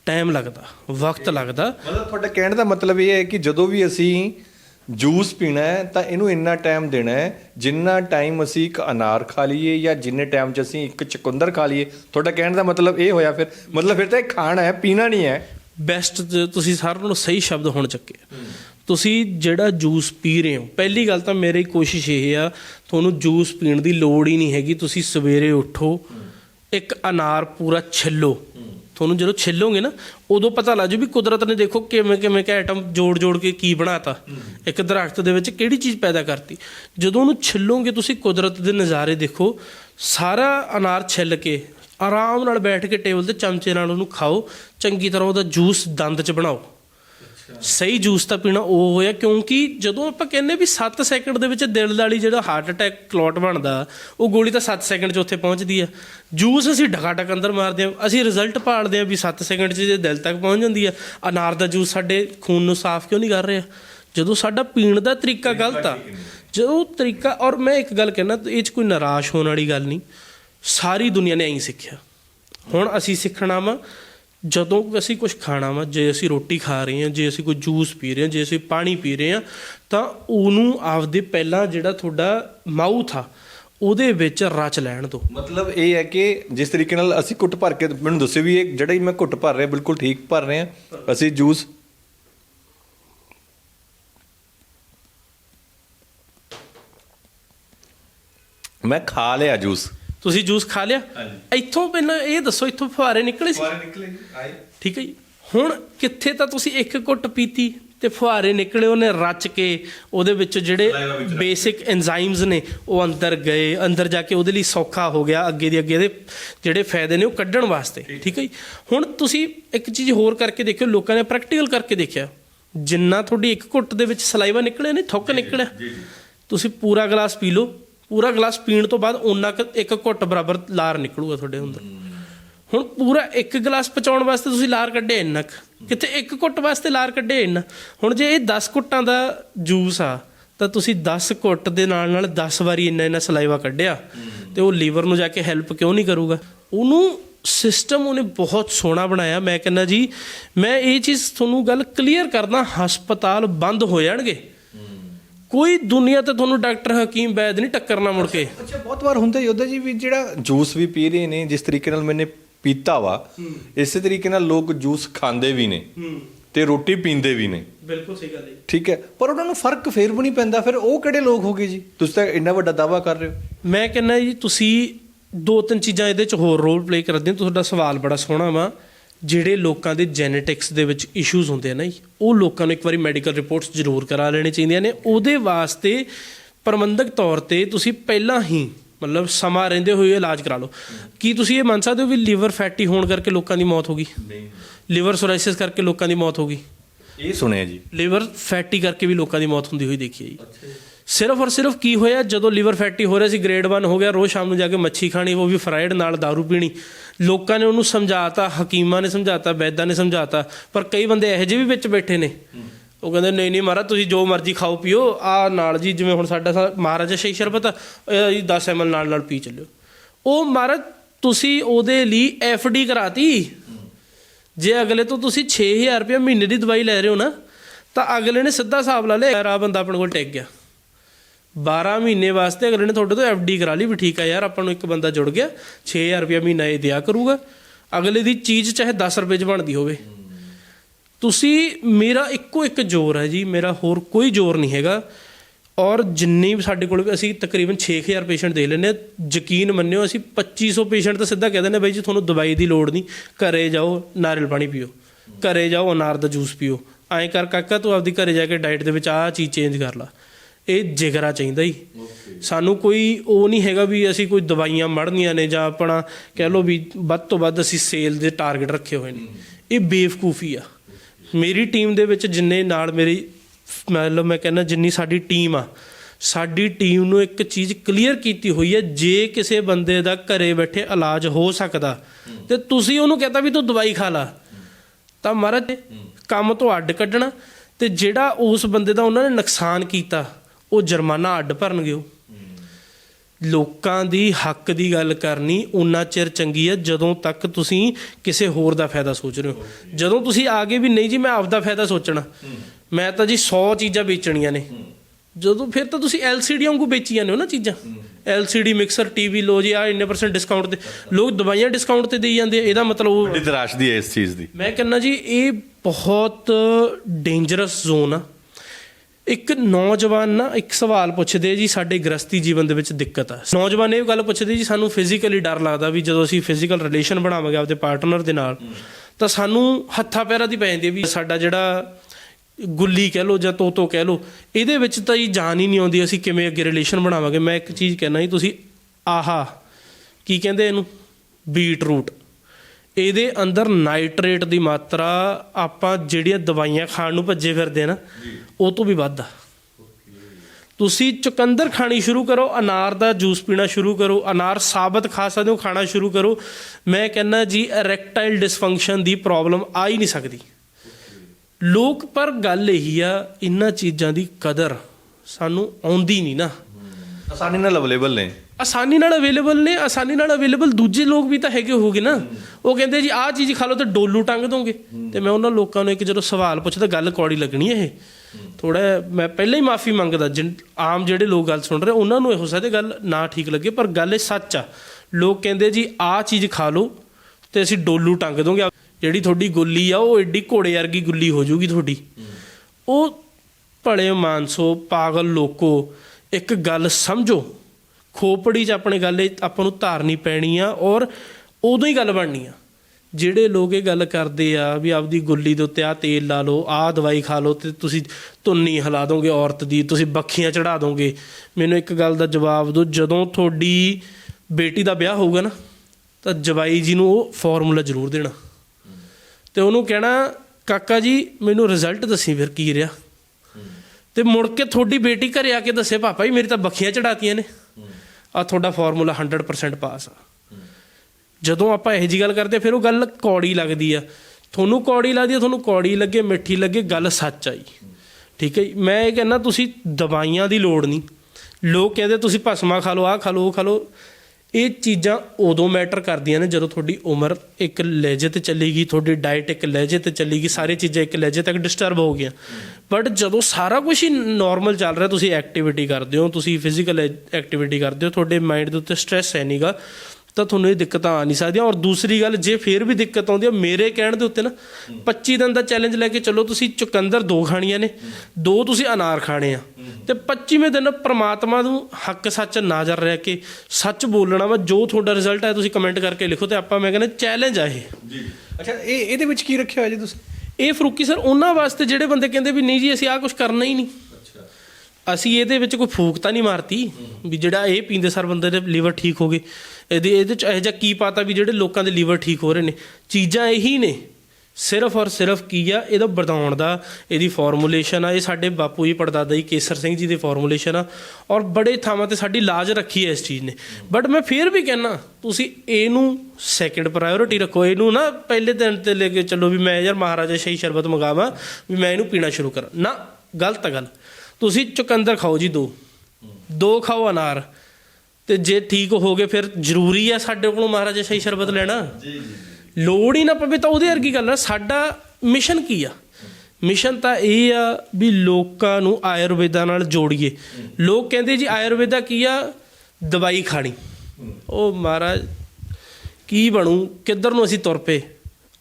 ਟਾਈਮ ਲੱਗਦਾ ਵਕਤ ਲੱਗਦਾ।
ਮਤਲਬ ਤੁਹਾਡਾ ਕਹਿਣ ਦਾ ਮਤਲਬ ਇਹ ਹੈ ਕਿ ਜਦੋਂ ਵੀ ਅਸੀਂ ਜੂਸ ਪੀਣਾ ਹੈ ਤਾਂ ਇਹਨੂੰ ਇੰਨਾ ਟਾਈਮ ਦੇਣਾ ਹੈ ਜਿੰਨਾ ਟਾਈਮ ਅਸੀਂ ਇੱਕ ਅਨਾਰ ਖਾ ਲਈਏ ਜਾਂ ਜਿੰਨੇ ਟਾਈਮ 'ਚ ਅਸੀਂ ਇੱਕ ਚੁਕੰਦਰ ਖਾ ਲਈਏ ਤੁਹਾਡਾ ਕਹਿਣ ਦਾ ਮਤਲਬ ਇਹ ਹੋਇਆ ਫਿਰ। ਮਤਲਬ ਫਿਰ ਤਾਂ ਇਹ ਖਾਣਾ ਹੈ ਪੀਣਾ ਨਹੀਂ ਹੈ।
ਬੈਸਟ ਤੁਸੀਂ ਸਾਰਿਆਂ ਨਾਲੋਂ ਸਹੀ ਸ਼ਬਦ ਹੁਣ ਚੱਕੇ। ਤੁਸੀਂ ਜਿਹੜਾ ਜੂਸ ਪੀ ਰਹੇ ਹੋ, ਪਹਿਲੀ ਗੱਲ ਤਾਂ ਮੇਰੀ ਕੋਸ਼ਿਸ਼ ਇਹ ਆ, ਤੁਹਾਨੂੰ ਜੂਸ ਪੀਣ ਦੀ ਲੋੜ ਹੀ ਨਹੀਂ ਹੈਗੀ, ਤੁਸੀਂ ਸਵੇਰੇ ਉੱਠੋ, ਇੱਕ ਅਨਾਰ ਪੂਰਾ ਛਿੱਲੋ। ਤੁਹਾਨੂੰ ਜਦੋਂ ਛਿੱਲੋਗੇ ਨਾ, ਉਦੋਂ ਪਤਾ ਲੱਗ ਜੂ ਵੀ ਕੁਦਰਤ ਨੇ ਦੇਖੋ ਕਿਵੇਂ ਕਿਵੇਂ ਕਿ ਆਈਟਮ ਜੋੜ ਜੋੜ ਕੇ ਕੀ ਬਣਾਤਾ। ਇੱਕ ਦਰਖਤ ਦੇ ਵਿੱਚ ਕਿਹੜੀ ਚੀਜ਼ ਪੈਦਾ ਕਰਤੀ। ਜਦੋਂ ਉਹਨੂੰ ਛਿੱਲੋਗੇ, ਤੁਸੀਂ ਕੁਦਰਤ ਦੇ ਨਜ਼ਾਰੇ ਦੇਖੋ, ਸਾਰਾ ਅਨਾਰ ਛਿੱਲ ਕੇ, ਆਰਾਮ ਨਾਲ ਬੈਠ ਕੇ ਟੇਬਲ ਤੇ ਚਮਚੇ ਨਾਲ ਉਹਨੂੰ ਖਾਓ, ਚੰਗੀ ਤਰ੍ਹਾਂ ਉਹਦਾ ਜੂਸ ਦੰਦ 'ਚ ਬਣਾਓ। ਸਹੀ ਜੂਸ ਤਾਂ ਪੀਣਾ ਉਹ ਹੋਇਆ ਕਿਉਂਕਿ ਜਦੋਂ ਆਪਾਂ ਕਹਿੰਨੇ ਵੀ 7 ਸੈਕਿੰਡ ਦੇ ਵਿੱਚ ਦਿਲ ਵਾਲੀ ਜਿਹੜਾ ਹਾਰਟ ਅਟੈਕ ਕਲੌਟ ਬਣਦਾ ਉਹ ਗੋਲੀ ਤਾਂ 7 ਸੈਕਿੰਡ 'ਚ ਉੱਥੇ ਪਹੁੰਚਦੀ ਆ। ਜੂਸ ਅਸੀਂ ਢਕਾ ਢਕ ਅੰਦਰ ਮਾਰਦੇ ਆ ਅਸੀਂ ਰਿਜ਼ਲਟ ਭਾਲਦੇ ਆ ਵੀ 7 ਸੈਕਿੰਡ 'ਚ ਜੇ ਦਿਲ ਤੱਕ ਪਹੁੰਚ ਜਾਂਦੀ ਆ। ਅਨਾਰ ਦਾ ਜੂਸ ਸਾਡੇ ਖੂਨ ਨੂੰ ਸਾਫ਼ ਕਿਉਂ ਨਹੀਂ ਕਰ ਰਿਹਾ? ਜਦੋਂ ਸਾਡਾ ਪੀਣ ਦਾ ਤਰੀਕਾ ਗਲਤ ਆ ਜਦੋਂ ਤਰੀਕਾ ਔਰ ਮੈਂ ਇੱਕ ਗੱਲ ਕਹਿਣਾ ਇਹ 'ਚ ਕੋਈ ਨਿਰਾਸ਼ ਹੋਣ ਵਾਲੀ ਗੱਲ ਨਹੀਂ। ਸਾਰੀ ਦੁਨੀਆ ਨੇ ਐਂ ਸਿੱਖਿਆ। ਹੁਣ ਅਸੀਂ ਸਿੱਖਣਾ ਵਾ ਜਦੋਂ ਅਸੀਂ ਕੁਝ ਖਾਣਾ ਵਾ, ਜੇ ਅਸੀਂ ਰੋਟੀ ਖਾ ਰਹੇ ਹਾਂ, ਜੇ ਅਸੀਂ ਕੋਈ ਜੂਸ ਪੀ ਰਹੇ ਹਾਂ, ਜੇ ਅਸੀਂ ਪਾਣੀ ਪੀ ਰਹੇ ਹਾਂ, ਤਾਂ ਉਹਨੂੰ ਆਪਦੇ ਪਹਿਲਾਂ ਜਿਹੜਾ ਤੁਹਾਡਾ ਮਾਊਥ ਆ, ਉਹਦੇ ਵਿੱਚ ਰਚ ਲੈਣ ਦਿਓ।
ਮਤਲਬ ਇਹ ਹੈ ਕਿ ਜਿਸ ਤਰੀਕੇ ਨਾਲ ਅਸੀਂ ਘੁੱਟ ਭਰ ਕੇ, ਮੈਨੂੰ ਦੱਸਿਓ ਵੀ ਇਹ ਜਿਹੜਾ ਮੈਂ ਘੁੱਟ ਭਰ ਰਿਹਾ, ਬਿਲਕੁਲ ਠੀਕ ਭਰ ਰਹੇ ਹਾਂ। ਅਸੀਂ ਜੂਸ ਮੈਂ ਖਾ ਲਿਆ ਜੂਸ
ਤੁਸੀਂ ਜੂਸ ਖਾ ਲਿਆ? ਇੱਥੋਂ ਪਹਿਲਾਂ ਇਹ ਦੱਸੋ ਇੱਥੋਂ ਫੁਹਾਰੇ ਨਿਕਲੇ ਸੀ?
ਨਿਕਲੇ ਆਏ।
ਠੀਕ ਹੈ ਜੀ। ਹੁਣ ਕਿੱਥੇ ਤਾਂ ਤੁਸੀਂ ਇੱਕ ਘੁੱਟ ਪੀਤੀ ਤੇ ਫੁਹਾਰੇ ਨਿਕਲੇ ਉਹਨੇ ਰਚ ਕੇ ਉਹਦੇ ਵਿੱਚ ਜਿਹੜੇ ਬੇਸਿਕ ਐਂਜ਼ਾਈਮਸ ਨੇ ਉਹ ਅੰਦਰ ਗਏ ਅੰਦਰ ਜਾ ਕੇ ਉਹਦੇ ਲਈ ਸੌਖਾ ਹੋ ਗਿਆ ਅੱਗੇ ਦੀ ਅੱਗੇ ਦੇ ਜਿਹੜੇ ਫਾਇਦੇ ਨੇ ਉਹ ਕੱਢਣ ਵਾਸਤੇ। ਠੀਕ ਹੈ। ਜੀ। ਹੁਣ ਤੁਸੀਂ ਇੱਕ ਚੀਜ਼ ਹੋਰ ਕਰਕੇ ਦੇਖਿਓ ਲੋਕਾਂ ਨੇ ਪ੍ਰੈਕਟੀਕਲ ਕਰਕੇ ਦੇਖਿਆ। ਜਿੰਨਾ ਤੁਹਾਡੀ ਇੱਕ ਘੁੱਟ ਦੇ ਵਿੱਚ ਸਲਾਈਵਾ ਨਿਕਲਿਆ ਨਹੀਂ ਥੁੱਕ ਨਿਕਲਿਆ। ਤੁਸੀਂ ਪੂਰਾ ਗਲਾਸ ਪੀ ਲਓ। ਪੂਰਾ ਗਲਾਸ ਪੀਣ ਤੋਂ ਬਾਅਦ ਓਨਾ ਕੁ ਇੱਕ ਘੁੱਟ ਬਰਾਬਰ ਲਾਰ ਨਿਕਲੂਗਾ ਤੁਹਾਡੇ ਅੰਦਰ। ਹੁਣ ਪੂਰਾ ਇੱਕ ਗਲਾਸ ਪਚਾਉਣ ਵਾਸਤੇ ਤੁਸੀਂ ਲਾਰ ਕੱਢੇ ਇੰਨਾ ਕੁ। ਕਿਤੇ ਇੱਕ ਘੁੱਟ ਵਾਸਤੇ ਲਾਰ ਕੱਢੇ ਇੰਨਾ ਹੁਣ ਜੇ ਇਹ 10 ਘੁੱਟਾਂ ਦਾ ਜੂਸ ਆ, ਤਾਂ ਤੁਸੀਂ 10 ਘੁੱਟ ਦੇ ਨਾਲ ਨਾਲ 10 ਵਾਰੀ ਇੰਨਾ ਇੰਨਾ ਸਲਾਈਵਾ ਕੱਢਿਆ, ਤੇ ਉਹ ਲੀਵਰ ਨੂੰ ਜਾ ਕੇ ਹੈਲਪ ਕਿਉਂ ਨਹੀਂ ਕਰੂਗਾ? ਉਹਨੂੰ ਸਿਸਟਮ ਉਹਨੇ ਬਹੁਤ ਸੋਹਣਾ ਬਣਾਇਆ। ਮੈਂ ਕਹਿੰਦਾ ਜੀ, ਮੈਂ ਇਹ ਚੀਜ਼ ਤੁਹਾਨੂੰ ਗੱਲ ਕਲੀਅਰ ਕਰਦਾ, ਹਸਪਤਾਲ ਬੰਦ ਹੋ ਜਾਣਗੇ। ਕੋਈ ਦੁਨੀਆ ਤੇ ਤੁਹਾਨੂੰ ਡਾਕਟਰ ਹਕੀਮ ਵੈਦ ਨਹੀਂ ਟੱਕਰਨਾ ਮੁੜ ਕੇ।
ਅੱਛਾ ਬਹੁਤ ਵਾਰ ਹੁੰਦਾ ਯੋਧਾ ਜੀ ਵੀ ਜਿਹੜਾ ਜੂਸ ਵੀ ਪੀ ਰਹੇ ਨੇ ਜਿਸ ਤਰੀਕੇ ਨਾਲ ਮੈਨੇ ਪੀਤਾ ਵਾ ਇਸੇ ਤਰੀਕੇ ਨਾਲ ਲੋਕ ਜੂਸ ਖਾਂਦੇ ਵੀ ਨੇ ਤੇ ਰੋਟੀ ਪੀਂਦੇ ਵੀ ਨੇ।
ਬਿਲਕੁਲ ਸਹੀ ਗੱਲ ਹੈ
ਠੀਕ ਹੈ ਪਰ ਉਹਨਾਂ ਨੂੰ ਫ਼ਰਕ ਫੇਰ ਵੀ ਨਹੀਂ ਪੈਂਦਾ। ਫਿਰ ਉਹ ਕਿਹੜੇ ਲੋਕ ਹੋ ਗਏ ਜੀ? ਤੁਸੀਂ ਤਾਂ ਇੰਨਾ ਵੱਡਾ ਦਾਵਾ ਕਰ ਰਹੇ ਹੋ।
ਮੈਂ ਕਹਿੰਦਾ ਜੀ ਤੁਸੀਂ ਦੋ ਤਿੰਨ ਚੀਜ਼ਾਂ ਇਹਦੇ ਚ ਹੋਰ ਰੋਲ ਪਲੇ ਕਰਦੇ ਹੋ। ਤੁਹਾਡਾ ਸਵਾਲ ਬੜਾ ਸੋਹਣਾ ਵਾ। ਜਿਹੜੇ ਲੋਕਾਂ ਦੇ ਜੈਨੇਟਿਕਸ ਦੇ ਵਿੱਚ ਇਸ਼ੂਜ਼ ਹੁੰਦੇ ਆ ਨਾ ਜੀ ਉਹ ਲੋਕਾਂ ਨੂੰ ਇੱਕ ਵਾਰੀ ਮੈਡੀਕਲ ਰਿਪੋਰਟਸ ਜ਼ਰੂਰ ਕਰਾ ਲੈਣੇ ਚਾਹੀਦੀਆਂ ਨੇ। ਉਹਦੇ ਵਾਸਤੇ ਪ੍ਰਬੰਧਕ ਤੌਰ ਤੇ ਤੁਸੀਂ ਪਹਿਲਾਂ ਹੀ ਮਤਲਬ ਸਮਾਂ ਰਹਿੰਦੇ ਹੋਏ ਇਲਾਜ ਕਰਾ ਲਓ। ਕੀ ਤੁਸੀਂ ਇਹ ਮੰਨ ਸਕਦੇ ਹੋ ਵੀ ਲਿਵਰ ਫੈਟੀ ਹੋਣ ਕਰਕੇ ਲੋਕਾਂ ਦੀ ਮੌਤ ਹੋ ਗਈ?
ਨਹੀਂ।
ਲਿਵਰ ਸੋਰਾਇਸਿਸ ਕਰਕੇ ਲੋਕਾਂ ਦੀ ਮੌਤ ਹੋ ਗਈ?
ਇਹ ਸੁਣਿਆ ਜੀ।
ਲਿਵਰ ਫੈਟੀ ਕਰਕੇ ਵੀ ਲੋਕਾਂ ਦੀ ਮੌਤ ਹੁੰਦੀ ਹੋਈ ਦੇਖੀ ਹੈ ਜੀ। ਸਿਰਫ ਔਰ ਸਿਰਫ ਕੀ ਹੋਇਆ? ਜਦੋਂ ਲੀਵਰ ਫੈਟੀ ਹੋ ਰਿਹਾ ਸੀ, ਗ੍ਰੇਡ 1 ਹੋ ਗਿਆ, ਰੋਜ਼ ਸ਼ਾਮ ਨੂੰ ਜਾ ਕੇ ਮੱਛੀ ਖਾਣੀ, ਉਹ ਵੀ ਫਰਾਈਡ ਨਾਲ दारू ਪੀਣੀ। ਲੋਕਾਂ ਨੇ ਉਹਨੂੰ ਸਮਝਾਤਾ, ਹਕੀਮਾਂ ਨੇ ਸਮਝਾਤਾ ਵੈਦਾਂ ਨੇ ਸਮਝਾਤਾ, ਪਰ ਕਈ ਬੰਦੇ ਇਹੋ ਜਿਹੇ ਵੀ ਵਿੱਚ ਬੈਠੇ ਨੇ। ਉਹ ਕਹਿੰਦੇ, ਨਹੀਂ ਨਹੀਂ ਮਹਾਰਾਜ, ਤੁਸੀਂ ਜੋ ਮਰਜ਼ੀ ਖਾਓ, ਪੀਓ। ਆ ਨਾਲ ਜੀ, ਜਿਵੇਂ ਹੁਣ ਸਾਡਾ ਸਾ- ਮਹਾਰਾਜਾ ਸ਼ਈ ਸ਼ਰਬਤ ਇਹ ਜੀ 10 ml ਨਾਲ ਨਾਲ ਪੀ ਚੱਲਿਓ। ਉਹ ਮਹਾਰਾਜ, ਤੁਸੀਂ ਉਹਦੇ ਲਈ ਡੀ ਕਰਾਤੀ। ਜੇ ਅਗਲੇ ਤੋਂ ਤੁਸੀਂ 6000 ਰੁਪਏ ਮਹੀਨੇ ਦੀ ਦਵਾਈ ਲੈ ਰਹੇ ਹੋ ਨਾ, ਤਾਂ ਅਗਲੇ ਨੇ ਸਿੱਧਾ ਹਿਸਾਬ ਲਾ ਲਿਆ ਯਾਰ ਆ ਬੰਦਾ ਆਪਣੇ ਕੋਲ ਟਿਕ ਗਿਆ। 12 ਮਹੀਨੇ ਵਾਸਤੇ ਅਗਲੇ ਨੇ ਤੁਹਾਡੇ ਤੋਂ ਡੀ ਕਰਾ ਲਈ ਵੀ ਠੀਕ ਆ ਯਾਰ, ਆਪਾਂ ਨੂੰ ਇੱਕ ਬੰਦਾ ਜੁੜ ਗਿਆ 6000 ਰੁਪਏ ਮਹੀਨਾ ਇਹ ਦਿਆ ਕਰੂਗਾ। ਅਗਲੇ ਦੀ ਚੀਜ਼ ਚਾਹੇ 10 ਰੁਪਏ ਚ ਬਣਦੀ ਹੋਵੇ। ਤੁਸੀਂ ਮੇਰਾ ਇੱਕੋ ਇੱਕ ਜ਼ੋਰ ਹੈ ਜੀ, ਮੇਰਾ ਹੋਰ ਕੋਈ ਜ਼ੋਰ ਨਹੀਂ ਹੈਗਾ। ਔਰ ਜਿੰਨੀ ਵੀ ਸਾਡੇ ਕੋਲ ਅਸੀਂ ਤਕਰੀਬਨ 6000 ਪੇਸ਼ੈਂਟ ਦੇ ਲੈਂਦੇ ਹਾਂ। ਯਕੀਨ ਮੰਨਿਓ, ਅਸੀਂ 2500 ਪੇਸ਼ੈਂਟ ਤਾਂ ਸਿੱਧਾ ਕਹਿ ਦਿੰਦੇ ਬਾਈ ਜੀ, ਤੁਹਾਨੂੰ ਦਵਾਈ ਦੀ ਲੋੜ ਨਹੀਂ। ਘਰੇ ਜਾਓ, ਨਾਰੀਅਲ ਪਾਣੀ ਪੀਓ। ਘਰੇ ਜਾਓ, ਅਨਾਰ ਦਾ ਜੂਸ ਪੀਓ। ਐਂ ਕਰ ਕਾਕਾ ਤੂੰ ਆਪਦੀ ਘਰੇ ਜਾ ਕੇ ਡਾਈਟ ਦੇ ਵਿੱਚ ਆਹ ਚੀਜ਼ ਚੇਂਜ ਕਰ ਲਾ। ਇਹ ਜਿਗਰਾ ਚਾਹੀਦਾ ਹੀ ਸਾਨੂੰ ਕੋਈ ਉਹ ਨਹੀਂ ਹੈਗਾ ਵੀ ਅਸੀਂ ਕੋਈ ਦਵਾਈਆਂ ਮੜਨੀਆਂ ਨੇ ਜਾਂ ਆਪਣਾ ਕਹਿ ਲਓ ਵੀ ਵੱਧ ਤੋਂ ਵੱਧ ਅਸੀਂ ਸੇਲ ਦੇ ਟਾਰਗੇਟ ਰੱਖੇ ਹੋਏ ਨੇ। ਇਹ ਬੇਵਕੂਫੀ ਆ। ਮੇਰੀ ਟੀਮ ਦੇ ਵਿੱਚ ਜਿੰਨੇ ਨਾਲ ਮੇਰੀ ਮਤਲਬ ਮੈਂ ਕਹਿੰਦਾ ਜਿੰਨੀ ਸਾਡੀ ਟੀਮ ਆ, ਸਾਡੀ ਟੀਮ ਨੂੰ ਇੱਕ ਚੀਜ਼ ਕਲੀਅਰ ਕੀਤੀ ਹੋਈ ਹੈ, ਜੇ ਕਿਸੇ ਬੰਦੇ ਦਾ ਘਰੇ ਬੈਠੇ ਇਲਾਜ ਹੋ ਸਕਦਾ ਤੇ ਤੁਸੀਂ ਉਹਨੂੰ ਕਹਤਾ ਵੀ ਤੂੰ ਦਵਾਈ ਖਾ ਲਾ, ਤਾਂ ਮਹਾਰਾਜ, ਕੰਮ ਤੋਂ ਅੱਡ ਕੱਢਣਾ ਤੇ ਜਿਹੜਾ ਉਸ ਬੰਦੇ ਦਾ ਉਹਨਾਂ ਨੇ ਨੁਕਸਾਨ ਕੀਤਾ ਉਹ ਜੁਰਮਾਨਾ ਅੱਡ ਭਰਨਗੇ ਉਹ। ਲੋਕਾਂ ਦੀ ਹੱਕ ਦੀ ਗੱਲ ਕਰਨੀ ਉਨਾ ਚਿਰ ਚੰਗੀ ਹੈ ਜਦੋਂ ਤੱਕ ਤੁਸੀਂ ਕਿਸੇ ਹੋਰ ਦਾ ਫਾਇਦਾ ਸੋਚ ਰਹੇ ਹੋ। ਜਦੋਂ ਤੁਸੀਂ ਆ ਗਏ ਵੀ ਨਹੀਂ ਜੀ ਮੈਂ ਆਪਦਾ ਫਾਇਦਾ ਸੋਚਣਾ। ਮੈਂ ਤਾਂ ਜੀ 100 ਚੀਜ਼ਾਂ ਵੇਚਣੀਆਂ ਨੇ। ਜਦੋਂ ਫਿਰ ਤਾਂ ਤੁਸੀਂ LCD ਵਾਂਗੂ ਵੇਚੀ ਜਾਂਦੇ ਹੋ ਨਾ ਚੀਜ਼ਾਂ। LCD ਮਿਕਸਰ ਟੀਵੀ ਲੋ ਜੀ ਆ ਇੰਨੇ ਪਰਸੈਂਟ ਡਿਸਕਾਊਂਟ ਤੇ ਲੋਕ ਦਵਾਈਆਂ ਡਿਸਕਾਊਂਟ ਤੇ ਦੇਈ ਜਾਂਦੇ ਆ ਇਹਦਾ ਮਤਲਬ ਉਹ
ਬੜੀ ਤਰਾਸ਼ਦੀ ਹੈ ਇਸ ਚੀਜ਼ ਦੀ।
ਮੈਂ ਕਹਿੰਦਾ ਜੀ ਇਹ ਬਹੁਤ ਡੇਂਜਰਸ ਜ਼ੋਨ ਆ। ਇੱਕ ਨੌਜਵਾਨ ਨਾ ਇੱਕ ਸਵਾਲ ਪੁੱਛਦੇ ਜੀ ਸਾਡੇ ਗ੍ਰਸਤੀ ਜੀਵਨ ਦੇ ਵਿੱਚ ਦਿੱਕਤ ਆ। ਨੌਜਵਾਨ ਇਹ ਗੱਲ ਪੁੱਛਦੇ ਜੀ ਸਾਨੂੰ ਫਿਜ਼ੀਕਲੀ ਡਰ ਲੱਗਦਾ ਵੀ ਜਦੋਂ ਅਸੀਂ ਫਿਜ਼ੀਕਲ ਰਿਲੇਸ਼ਨ ਬਣਾਵਾਂਗੇ ਆਪਦੇ ਪਾਰਟਨਰ ਦੇ ਨਾਲ ਤਾਂ ਸਾਨੂੰ ਹੱਥਾਂ ਪੈਰਾਂ ਦੀ ਪੈ ਜਾਂਦੀ ਹੈ ਵੀ ਸਾਡਾ ਜਿਹੜਾ ਗੁੱਲੀ ਕਹਿ ਲਓ ਜਾਂ ਤੋਤੋ ਕਹਿ ਲਓ ਇਹਦੇ ਵਿੱਚ ਤਾਂ ਹੀ ਜਾਨ ਹੀ ਨਹੀਂ ਆਉਂਦੀ ਅਸੀਂ ਕਿਵੇਂ ਅੱਗੇ ਰਿਲੇਸ਼ਨ ਬਣਾਵਾਂਗੇ? ਮੈਂ ਇੱਕ ਚੀਜ਼ ਕਹਿਣਾ ਜੀ ਤੁਸੀਂ ਆਹਾ ਕੀ ਕਹਿੰਦੇ ਇਹਨੂੰ? ਬੀਟ ਰੂਟ ਇਹਦੇ ਅੰਦਰ ਨਾਈਟ੍ਰੇਟ ਦੀ ਮਾਤਰਾ ਆਪਾਂ ਜਿਹੜੀਆਂ ਦਵਾਈਆਂ ਖਾਣ ਨੂੰ ਭੱਜੇ ਫਿਰਦੇ ਨਾ ਉਹ ਤੋਂ ਵੀ ਵੱਧ ਆ। ਤੁਸੀਂ ਚੁਕੰਦਰ ਖਾਣੀ ਸ਼ੁਰੂ ਕਰੋ ਅਨਾਰ ਦਾ ਜੂਸ ਪੀਣਾ ਸ਼ੁਰੂ ਕਰੋ ਅਨਾਰ ਸਾਬਤ ਖਾ ਸਕਦੇ ਹੋ ਖਾਣਾ ਸ਼ੁਰੂ ਕਰੋ। ਮੈਂ ਕਹਿੰਦਾ ਜੀ ਇਰੈਕਟਾਈਲ ਡਿਸਫੰਕਸ਼ਨ ਦੀ ਪ੍ਰੋਬਲਮ ਆ ਹੀ ਨਹੀਂ ਸਕਦੀ। ਲੋਕ ਪਰ ਗੱਲ ਇਹੀ ਆ ਇਹਨਾਂ ਚੀਜ਼ਾਂ ਦੀ ਕਦਰ ਸਾਨੂੰ ਆਉਂਦੀ ਨਹੀਂ ਨਾ।
ਆਸਾਨੀ ਨਾਲ ਅਵੇਲੇਬਲ ਨੇ।
ਆਸਾਨੀ ਨਾਲ ਅਵੇਲੇਬਲ ਨੇ, ਆਸਾਨੀ ਨਾਲ ਅਵੇਲੇਬਲ ਦੂਜੇ ਲੋਕ ਵੀ ਤਾਂ ਹੈਗੇ ਹੋਗੇ ਨਾ। ਉਹ ਕਹਿੰਦੇ ਜੀ, ਆਹ ਚੀਜ਼ ਖਾ ਲਓ ਤੇ ਡੋਲੂ ਟੰਗ ਦੋਗੇ। ਤੇ ਮੈਂ ਉਹਨਾਂ ਲੋਕਾਂ ਨੂੰ ਇੱਕ ਜਦੋਂ ਸਵਾਲ ਪੁੱਛਦਾ, ਗੱਲ ਕੌੜੀ ਲੱਗਣੀ ਇਹ। ਥੋੜਾ ਮੈਂ ਪਹਿਲਾਂ ਹੀ ਮਾਫੀ ਮੰਗਦਾ, ਜਿਨ ਆਮ ਜਿਹੜੇ ਲੋਕ ਗੱਲ ਸੁਣ ਰਹੇ, ਉਹਨਾਂ ਨੂੰ ਇਹੋ ਸਕਦੇ ਗੱਲ ਨਾ ਠੀਕ ਲੱਗੇ, ਪਰ ਗੱਲ ਇਹ ਸੱਚ ਆ। ਲੋਕ ਕਹਿੰਦੇ ਜੀ, ਆਹ ਚੀਜ਼ ਖਾ ਲਓ ਤੇ ਅਸੀਂ ਡੋਲੂ ਟੰਗ ਦੋਗੇ। ਜਿਹੜੀ ਤੁਹਾਡੀ ਗੁੱਲੀ ਆ, ਉਹ ਐਡੀ ਘੋੜੇ ਵਰਗੀ ਗੁੱਲੀ ਹੋ ਜਾਊਗੀ ਤੁਹਾਡੀ। ਉਹ ਭਲੇ ਮਾਨਸੋ, ਪਾਗਲ ਲੋਕੋ, ਇੱਕ ਗੱਲ ਸਮਝੋ। ਖੋਪੜੀ 'ਚ ਆਪਣੇ ਗੱਲ ਇਹ ਆਪਾਂ ਨੂੰ ਧਾਰਨੀ ਪੈਣੀ ਆ ਔਰ ਉਦੋਂ ਹੀ ਗੱਲ ਬਣਨੀ ਆ। ਜਿਹੜੇ ਲੋਕ ਇਹ ਗੱਲ ਕਰਦੇ ਆ ਵੀ ਆਪਦੀ ਗੁੱਲੀ ਦੇ ਉੱਤੇ ਆ ਤੇਲ ਲਾ ਲਓ ਆਹ ਦਵਾਈ ਖਾ ਲਓ ਤੇ ਤੁਸੀਂ ਧੁੰਨੀ ਹਿਲਾ ਦੋਗੇ ਔਰਤ ਦੀ ਤੁਸੀਂ ਬੱਖੀਆਂ ਚੜਾ ਦੋਗੇ। ਮੈਨੂੰ ਇੱਕ ਗੱਲ ਦਾ ਜਵਾਬ ਦਿਓ ਜਦੋਂ ਤੁਹਾਡੀ ਬੇਟੀ ਦਾ ਵਿਆਹ ਹੋਊਗਾ ਨਾ ਤਾਂ ਜਵਾਈ ਜੀ ਨੂੰ ਉਹ ਫਾਰਮੂਲਾ ਜ਼ਰੂਰ ਦੇਣਾ। ਤੇ ਉਹਨੂੰ ਕਹਿਣਾ ਕਾਕਾ ਜੀ ਮੈਨੂੰ ਰਿਜ਼ਲਟ ਦੱਸੀ ਫਿਰ ਕੀ ਰਿਹਾ? ਤੇ ਮੁੜ ਕੇ ਤੁਹਾਡੀ ਬੇਟੀ ਘਰੇ ਆ ਕੇ ਦੱਸੇ ਪਾਪਾ ਜੀ ਮੇਰੀ ਤਾਂ ਬੱਖੀਆਂ ਚੜਾਤੀਆਂ ਨੇ। ਆ ਤੁਹਾਡਾ ਫਾਰਮੂਲਾ 100% ਪਾਸ ਆ। ਜਦੋਂ ਆਪਾਂ ਇਹੋ ਜੀ ਗੱਲ ਕਰਦੇ, ਫਿਰ ਉਹ ਗੱਲ ਕੌੜੀ ਲੱਗਦੀ ਆ। ਤੁਹਾਨੂੰ ਕੌੜੀ ਲੱਗਦੀ ਆ, ਤੁਹਾਨੂੰ ਕੌੜੀ ਲੱਗੇ, ਮਿੱਠੀ ਲੱਗੇ, ਗੱਲ ਸੱਚ ਆਈ। ਠੀਕ ਹੈ ਜੀ? ਮੈਂ ਇਹ ਕਹਿੰਦਾ, ਤੁਸੀਂ ਦਵਾਈਆਂ ਦੀ ਲੋੜ ਨਹੀਂ। ਲੋਕ ਕਹਿੰਦੇ, ਤੁਸੀਂ ਭਸਮਾ ਖਾ ਲਓ, ਆਹ ਖਾ ਲਓ, ਉਹ ਖਾ ਲਓ। ਇਹ ਚੀਜ਼ਾਂ ਉਦੋਂ ਮੈਟਰ ਕਰਦੀਆਂ ਨੇ ਜਦੋਂ ਤੁਹਾਡੀ ਉਮਰ ਇੱਕ ਲਹਿਜੇ ਤੇ ਚੱਲੇਗੀ ਤੁਹਾਡੀ ਡਾਈਟ ਇੱਕ ਲਹਿਜੇ ਤੇ ਚੱਲੇਗੀ ਸਾਰੀ ਚੀਜ਼ਾਂ ਇੱਕ ਲਹਿਜੇ ਤੱਕ ਡਿਸਟਰਬ ਹੋ ਗਈਆਂ। ਬਟ ਜਦੋਂ ਸਾਰਾ ਕੁਝ ਹੀ ਨਾਰਮਲ ਚੱਲ ਰਿਹਾ, ਤੁਸੀਂ ਐਕਟੀਵਿਟੀ ਕਰਦੇ ਹੋ, ਤੁਸੀਂ ਫਿਜ਼ੀਕਲ ਐਕਟੀਵਿਟੀ ਕਰਦੇ ਹੋ, ਤੁਹਾਡੇ ਮਾਈਂਡ ਦੇ ਉੱਤੇ ਸਟ੍ਰੈਸ ਹੈ ਨਹੀਂਗਾ ਤਾਂ ਤੁਹਾਨੂੰ ਇਹ ਦਿੱਕਤਾਂ ਆ ਨਹੀਂ ਸਕਦੀਆਂ। ਔਰ ਦੂਸਰੀ ਗੱਲ ਜੇ ਫੇਰ ਵੀ ਦਿੱਕਤ ਆਉਂਦੀ ਹੈ ਮੇਰੇ ਕਹਿਣ ਦੇ ਉੱਤੇ ਨਾ 25 ਦਿਨ ਦਾ ਚੈਲੰਜ ਲੈ ਕੇ ਚੱਲੋ ਤੁਸੀਂ ਚੁਕੰਦਰ ਦੋ ਖਾਣੀਆਂ ਨੇ। ਦੋ ਤੁਸੀਂ ਅਨਾਰ ਖਾਣੇ ਆ। ਤੇ 25ਵੇਂ ਦਿਨ ਪ੍ਰਮਾਤਮਾ ਨੂੰ ਹੱਕ ਸੱਚ ਨਾਜ਼ਰ ਰਹਿ ਕੇ ਸੱਚ ਬੋਲਣਾ ਵਾ ਜੋ ਤੁਹਾਡਾ ਰਿਜ਼ਲਟ ਹੈ ਤੁਸੀਂ ਕਮੈਂਟ ਕਰਕੇ ਲਿਖੋ ਤੇ ਆਪਾਂ ਮੈਂ ਕਹਿੰਦਾ ਚੈਲੰਜ ਆ ਇਹ।
ਜੀ। ਅੱਛਾ ਇਹ ਇਹਦੇ ਵਿੱਚ ਕੀ ਰੱਖਿਆ ਹੋਇਆ ਜੀ ਤੁਸੀਂ?
ਇਹ ਫਰੂਕੀ ਸਰ ਉਹਨਾਂ ਵਾਸਤੇ ਜਿਹੜੇ ਬੰਦੇ ਕਹਿੰਦੇ ਵੀ ਨਹੀਂ ਜੀ ਅਸੀਂ ਆਹ ਕੁਝ ਕਰਨਾ ਹੀ ਨਹੀਂ। ਅਸੀਂ ਇਹਦੇ ਵਿੱਚ ਕੋਈ ਫੂਕ ਤਾਂ ਨਹੀਂ ਮਾਰਤੀ ਵੀ ਜਿਹੜਾ ਇਹ ਪੀਂਦੇ ਸਰ ਬੰਦੇ ਦੇ ਲੀਵਰ ਠੀਕ ਹੋ ਗਏ। ਇਹਦੇ ਇਹਦੇ ਚ ਇਹ ਜਿਹਾ ਕੀ ਪਤਾ ਵੀ ਜਿਹੜੇ ਲੋਕਾਂ ਦੇ ਲੀਵਰ ਠੀਕ ਹੋ ਰਹੇ ਨੇ। ਚੀਜ਼ਾਂ ਇਹੀ ਨੇ। ਸਿਰਫ ਔਰ ਸਿਰਫ ਕੀ ਆ, ਇਹਦਾ ਵਧਾਉਣ ਦਾ, ਇਹਦੀ ਫਾਰਮੂਲੇਸ਼ਨ ਆ, ਇਹ ਸਾਡੇ ਬਾਪੂ ਜੀ ਪੜਦਾਦਾ ਜੀ, ਕੇਸਰ ਸਿੰਘ ਜੀ ਦੀ ਫਾਰਮੂਲੇਸ਼ਨ ਆ। ਔਰ ਬੜੇ ਥਾਵਾਂ ਤੇ ਸਾਡੀ ਲਾਜ ਰੱਖੀ ਹੈ ਇਸ ਚੀਜ਼ ਨੇ। ਬਟ ਮੈਂ ਫੇਰ ਵੀ ਕਹਿਣਾ ਤੁਸੀਂ ਇਹਨੂੰ ਸੈਕਿੰਡ ਪ੍ਰਾਇੋਰਟੀ ਰੱਖੋ। ਇਹਨੂੰ ਨਾ ਪਹਿਲੇ ਦਿਨ ਤੇ ਲੈ ਕੇ ਚੱਲੋ ਵੀ ਮੈਂ ਯਾਰ ਮਹਾਰਾਜਾ ਸ਼ਾਹੀ ਸ਼ਰਬਤ ਮੰਗਾਵਾਂ, ਵੀ ਮੈਂ ਇਹਨੂੰ ਪੀਣਾ ਸ਼ੁਰੂ ਕਰਾਂ। ਨਾ, ਗਲਤ ਆ ਗੱਲ। ਤੁਸੀਂ ਚੁਕੰਦਰ ਖਾਓ ਜੀ ਦੋ। ਦੋ ਖਾਓ ਅਨਾਰ। ਤੇ ਜੇ ਠੀਕ ਹੋ ਗਏ ਫਿਰ ਜ਼ਰੂਰੀ ਆ ਸਾਡੇ ਕੋਲੋਂ ਮਹਾਰਾਜਾ ਸ਼ਾਹੀ ਸ਼ਰਬਤ ਲੈਣਾ। ਜੀ ਜੀ ਲੋੜ ਹੀ ਨਾ ਪਵੇ ਤਾਂ ਉਹਦੇ ਵਰਗੀ ਗੱਲ ਆ। ਸਾਡਾ ਮਿਸ਼ਨ ਕੀ ਆ? ਮਿਸ਼ਨ ਤਾਂ ਇਹ ਆ ਵੀ ਲੋਕਾਂ ਨੂੰ ਆਯੁਰਵੇਦਾ ਨਾਲ ਜੋੜੀਏ। ਲੋਕ ਕਹਿੰਦੇ ਜੀ ਆਯੁਰਵੇਦਾ ਕੀ ਆ? ਦਵਾਈ ਖਾਣੀ। ਉਹ ਮਹਾਰਾਜ ਕੀ ਬਣੂ? ਕਿੱਧਰ ਨੂੰ ਅਸੀਂ ਤੁਰ ਪਏ?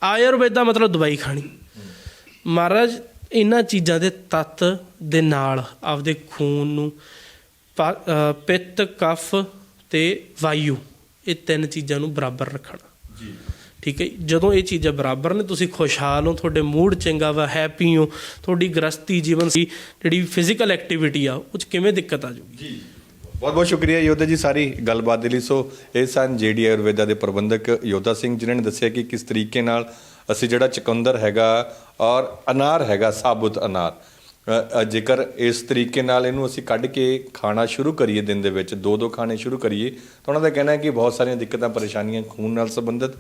ਆਯੁਰਵੇਦਾ ਮਤਲਬ ਦਵਾਈ ਖਾਣੀ। ਮਹਾਰਾਜ ਇਹਨਾਂ ਚੀਜ਼ਾਂ ਦੇ ਤੱਤ ਦੇ ਨਾਲ ਆਪਦੇ ਖੂਨ ਨੂੰ ਪਿੱਤ ਕਫ ਤੇ ਵਾਯੂ ਇਹ ਤਿੰਨ ਚੀਜ਼ਾਂ ਨੂੰ ਬਰਾਬਰ ਰੱਖਣਾ।
ਜੀ।
ਠੀਕ ਹੈ? ਜਦੋਂ ਇਹ ਚੀਜ਼ਾਂ ਬਰਾਬਰ ਨੇ ਤੁਸੀਂ ਖੁਸ਼ਹਾਲ ਹੋ ਤੁਹਾਡੇ ਮੂਡ ਚੰਗਾ ਵਾ ਹੈਪੀ ਹੋ ਤੁਹਾਡੀ ਗ੍ਰਸਤੀ ਜੀਵਨ ਸੀ ਜਿਹੜੀ ਫਿਜ਼ੀਕਲ ਐਕਟੀਵਿਟੀ ਆ ਉਹ ਚ ਕਿਵੇਂ ਦਿੱਕਤ ਆ ਜਾਊਗੀ?
ਜੀ। ਬਹੁਤ ਬਹੁਤ ਸ਼ੁਕਰੀਆ ਯੋਧਾ ਜੀ ਸਾਰੀ ਗੱਲਬਾਤ ਦੇ ਲਈ। ਸੋ ਇਹ ਸਨ ਜੇਡੀ ਆਯੁਰਵੇਦਾ ਦੇ ਪ੍ਰਬੰਧਕ ਯੋਧਾ ਸਿੰਘ ਜਿਨ੍ਹਾਂ ਨੇ ਦੱਸਿਆ ਕਿ ਕਿਸ ਤਰੀਕੇ ਨਾਲ ਅਸੀਂ ਜਿਹੜਾ ਚਕੰਦਰ ਹੈਗਾ ਔਰ ਅਨਾਰ ਹੈਗਾ ਸਾਬੁਤ ਅਨਾਰ ਜੇਕਰ ਇਸ ਤਰੀਕੇ ਨਾਲ ਇਹਨੂੰ ਅਸੀਂ ਕੱਢ ਕੇ ਖਾਣਾ ਸ਼ੁਰੂ ਕਰੀਏ ਦਿਨ ਦੇ ਵਿੱਚ, ਦੋ ਦੋ ਖਾਣੇ ਸ਼ੁਰੂ ਕਰੀਏ, ਤਾਂ ਉਹਨਾਂ ਦਾ ਕਹਿਣਾ ਹੈ ਕਿ ਬਹੁਤ ਸਾਰੀਆਂ ਦਿੱਕਤਾਂ, ਪਰੇਸ਼ਾਨੀਆਂ ਖੂਨ ਨਾਲ ਸੰਬੰਧਿਤ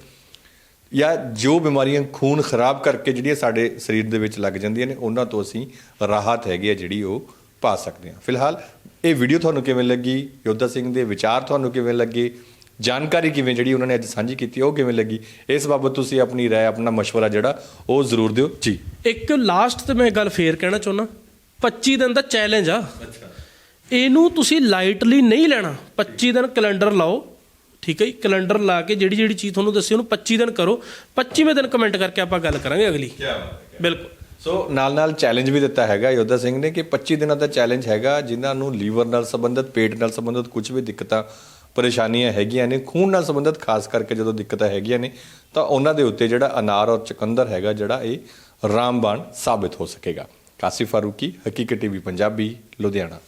ਜਾਂ ਜੋ ਬਿਮਾਰੀਆਂ ਖੂਨ ਖਰਾਬ ਕਰਕੇ ਜਿਹੜੀਆਂ ਸਾਡੇ ਸਰੀਰ ਦੇ ਵਿੱਚ ਲੱਗ ਜਾਂਦੀਆਂ ਨੇ, ਉਹਨਾਂ ਤੋਂ ਅਸੀਂ ਰਾਹਤ ਹੈਗੀ ਹੈ ਜਿਹੜੀ ਉਹ ਪਾ ਸਕਦੇ ਹਾਂ। ਫਿਲਹਾਲ ਇਹ ਵੀਡੀਓ ਤੁਹਾਨੂੰ ਕਿਵੇਂ ਲੱਗੀ, ਯੋਧਾ ਸਿੰਘ ਦੇ ਵਿਚਾਰ ਤੁਹਾਨੂੰ ਕਿਵੇਂ ਲੱਗੇ? ਜਾਣਕਾਰੀ ਕਿਵੇਂ ਜਿਹੜੀ ਉਹਨਾਂ ਨੇ ਅੱਜ ਸਾਂਝੀ ਕੀਤੀ ਉਹ ਕਿਵੇਂ ਲੱਗੀ ਇਸ ਬਾਬਤ ਤੁਸੀਂ ਆਪਣੀ رائے ਆਪਣਾ مشورہ ਜਿਹੜਾ ਉਹ ਜ਼ਰੂਰ ਦਿਓ ਜੀ
ਇੱਕ ਲਾਸਟ ਤੇ ਮੈਂ ਗੱਲ ਫੇਰ ਕਹਿਣਾ ਚਾਹੁੰਦਾ 25 ਦਿਨ ਦਾ ਚੈਲੰਜ ਆ ਇਹਨੂੰ ਤੁਸੀਂ ਲਾਈਟਲੀ ਨਹੀਂ ਲੈਣਾ 25 ਦਿਨ ਕੈਲੰਡਰ ਲਾਓ ਠੀਕ ਹੈ ਜੀ ਕੈਲੰਡਰ ਲਾ ਕੇ ਜਿਹੜੀ ਜਿਹੜੀ ਚੀਜ਼ ਤੁਹਾਨੂੰ ਦੱਸੀ ਉਹਨੂੰ 25 ਦਿਨ ਕਰੋ 25ਵੇਂ ਦਿਨ ਕਮੈਂਟ ਕਰਕੇ ਆਪਾਂ ਗੱਲ ਕਰਾਂਗੇ ਅਗਲੀ ਬਿਲਕੁਲ
ਸੋ ਨਾਲ ਨਾਲ ਚੈਲੰਜ ਵੀ ਦਿੱਤਾ ਹੈਗਾ ਯੋਧਾ ਸਿੰਘ ਨੇ ਕਿ 25 ਦਿਨਾਂ ਦਾ ਚੈਲੰਜ ਹੈਗਾ ਜਿਨ੍ਹਾਂ ਨੂੰ ਲੀਵਰ ਨਾਲ ਸੰਬੰਧਿਤ ਪੇਟ ਨਾਲ ਸੰਬੰਧਿਤ ਕੁਝ ਵੀ ਦਿੱਕਤਾਂ ਪਰੇਸ਼ਾਨੀਆਂ ਹੈਗੀਆਂ ਨੇ, ਖੂਨ ਨਾਲ ਸੰਬੰਧਿਤ ਖਾਸ ਕਰਕੇ ਜਦੋਂ ਦਿੱਕਤਾਂ ਹੈਗੀਆਂ ਨੇ, ਤਾਂ ਉਹਨਾਂ ਦੇ ਉੱਤੇ ਜਿਹੜਾ ਅਨਾਰ ਔਰ ਚਕੰਦਰ ਹੈਗਾ, ਜਿਹੜਾ ਇਹ ਰਾਮਬਾਣ ਸਾਬਿਤ ਹੋ ਸਕੇਗਾ। ਕਾਸਿਫ ਫਾਰੂਕੀ, ਹਕੀਕਤ ਟੀਵੀ, ਪੰਜਾਬੀ, ਲੁਧਿਆਣਾ।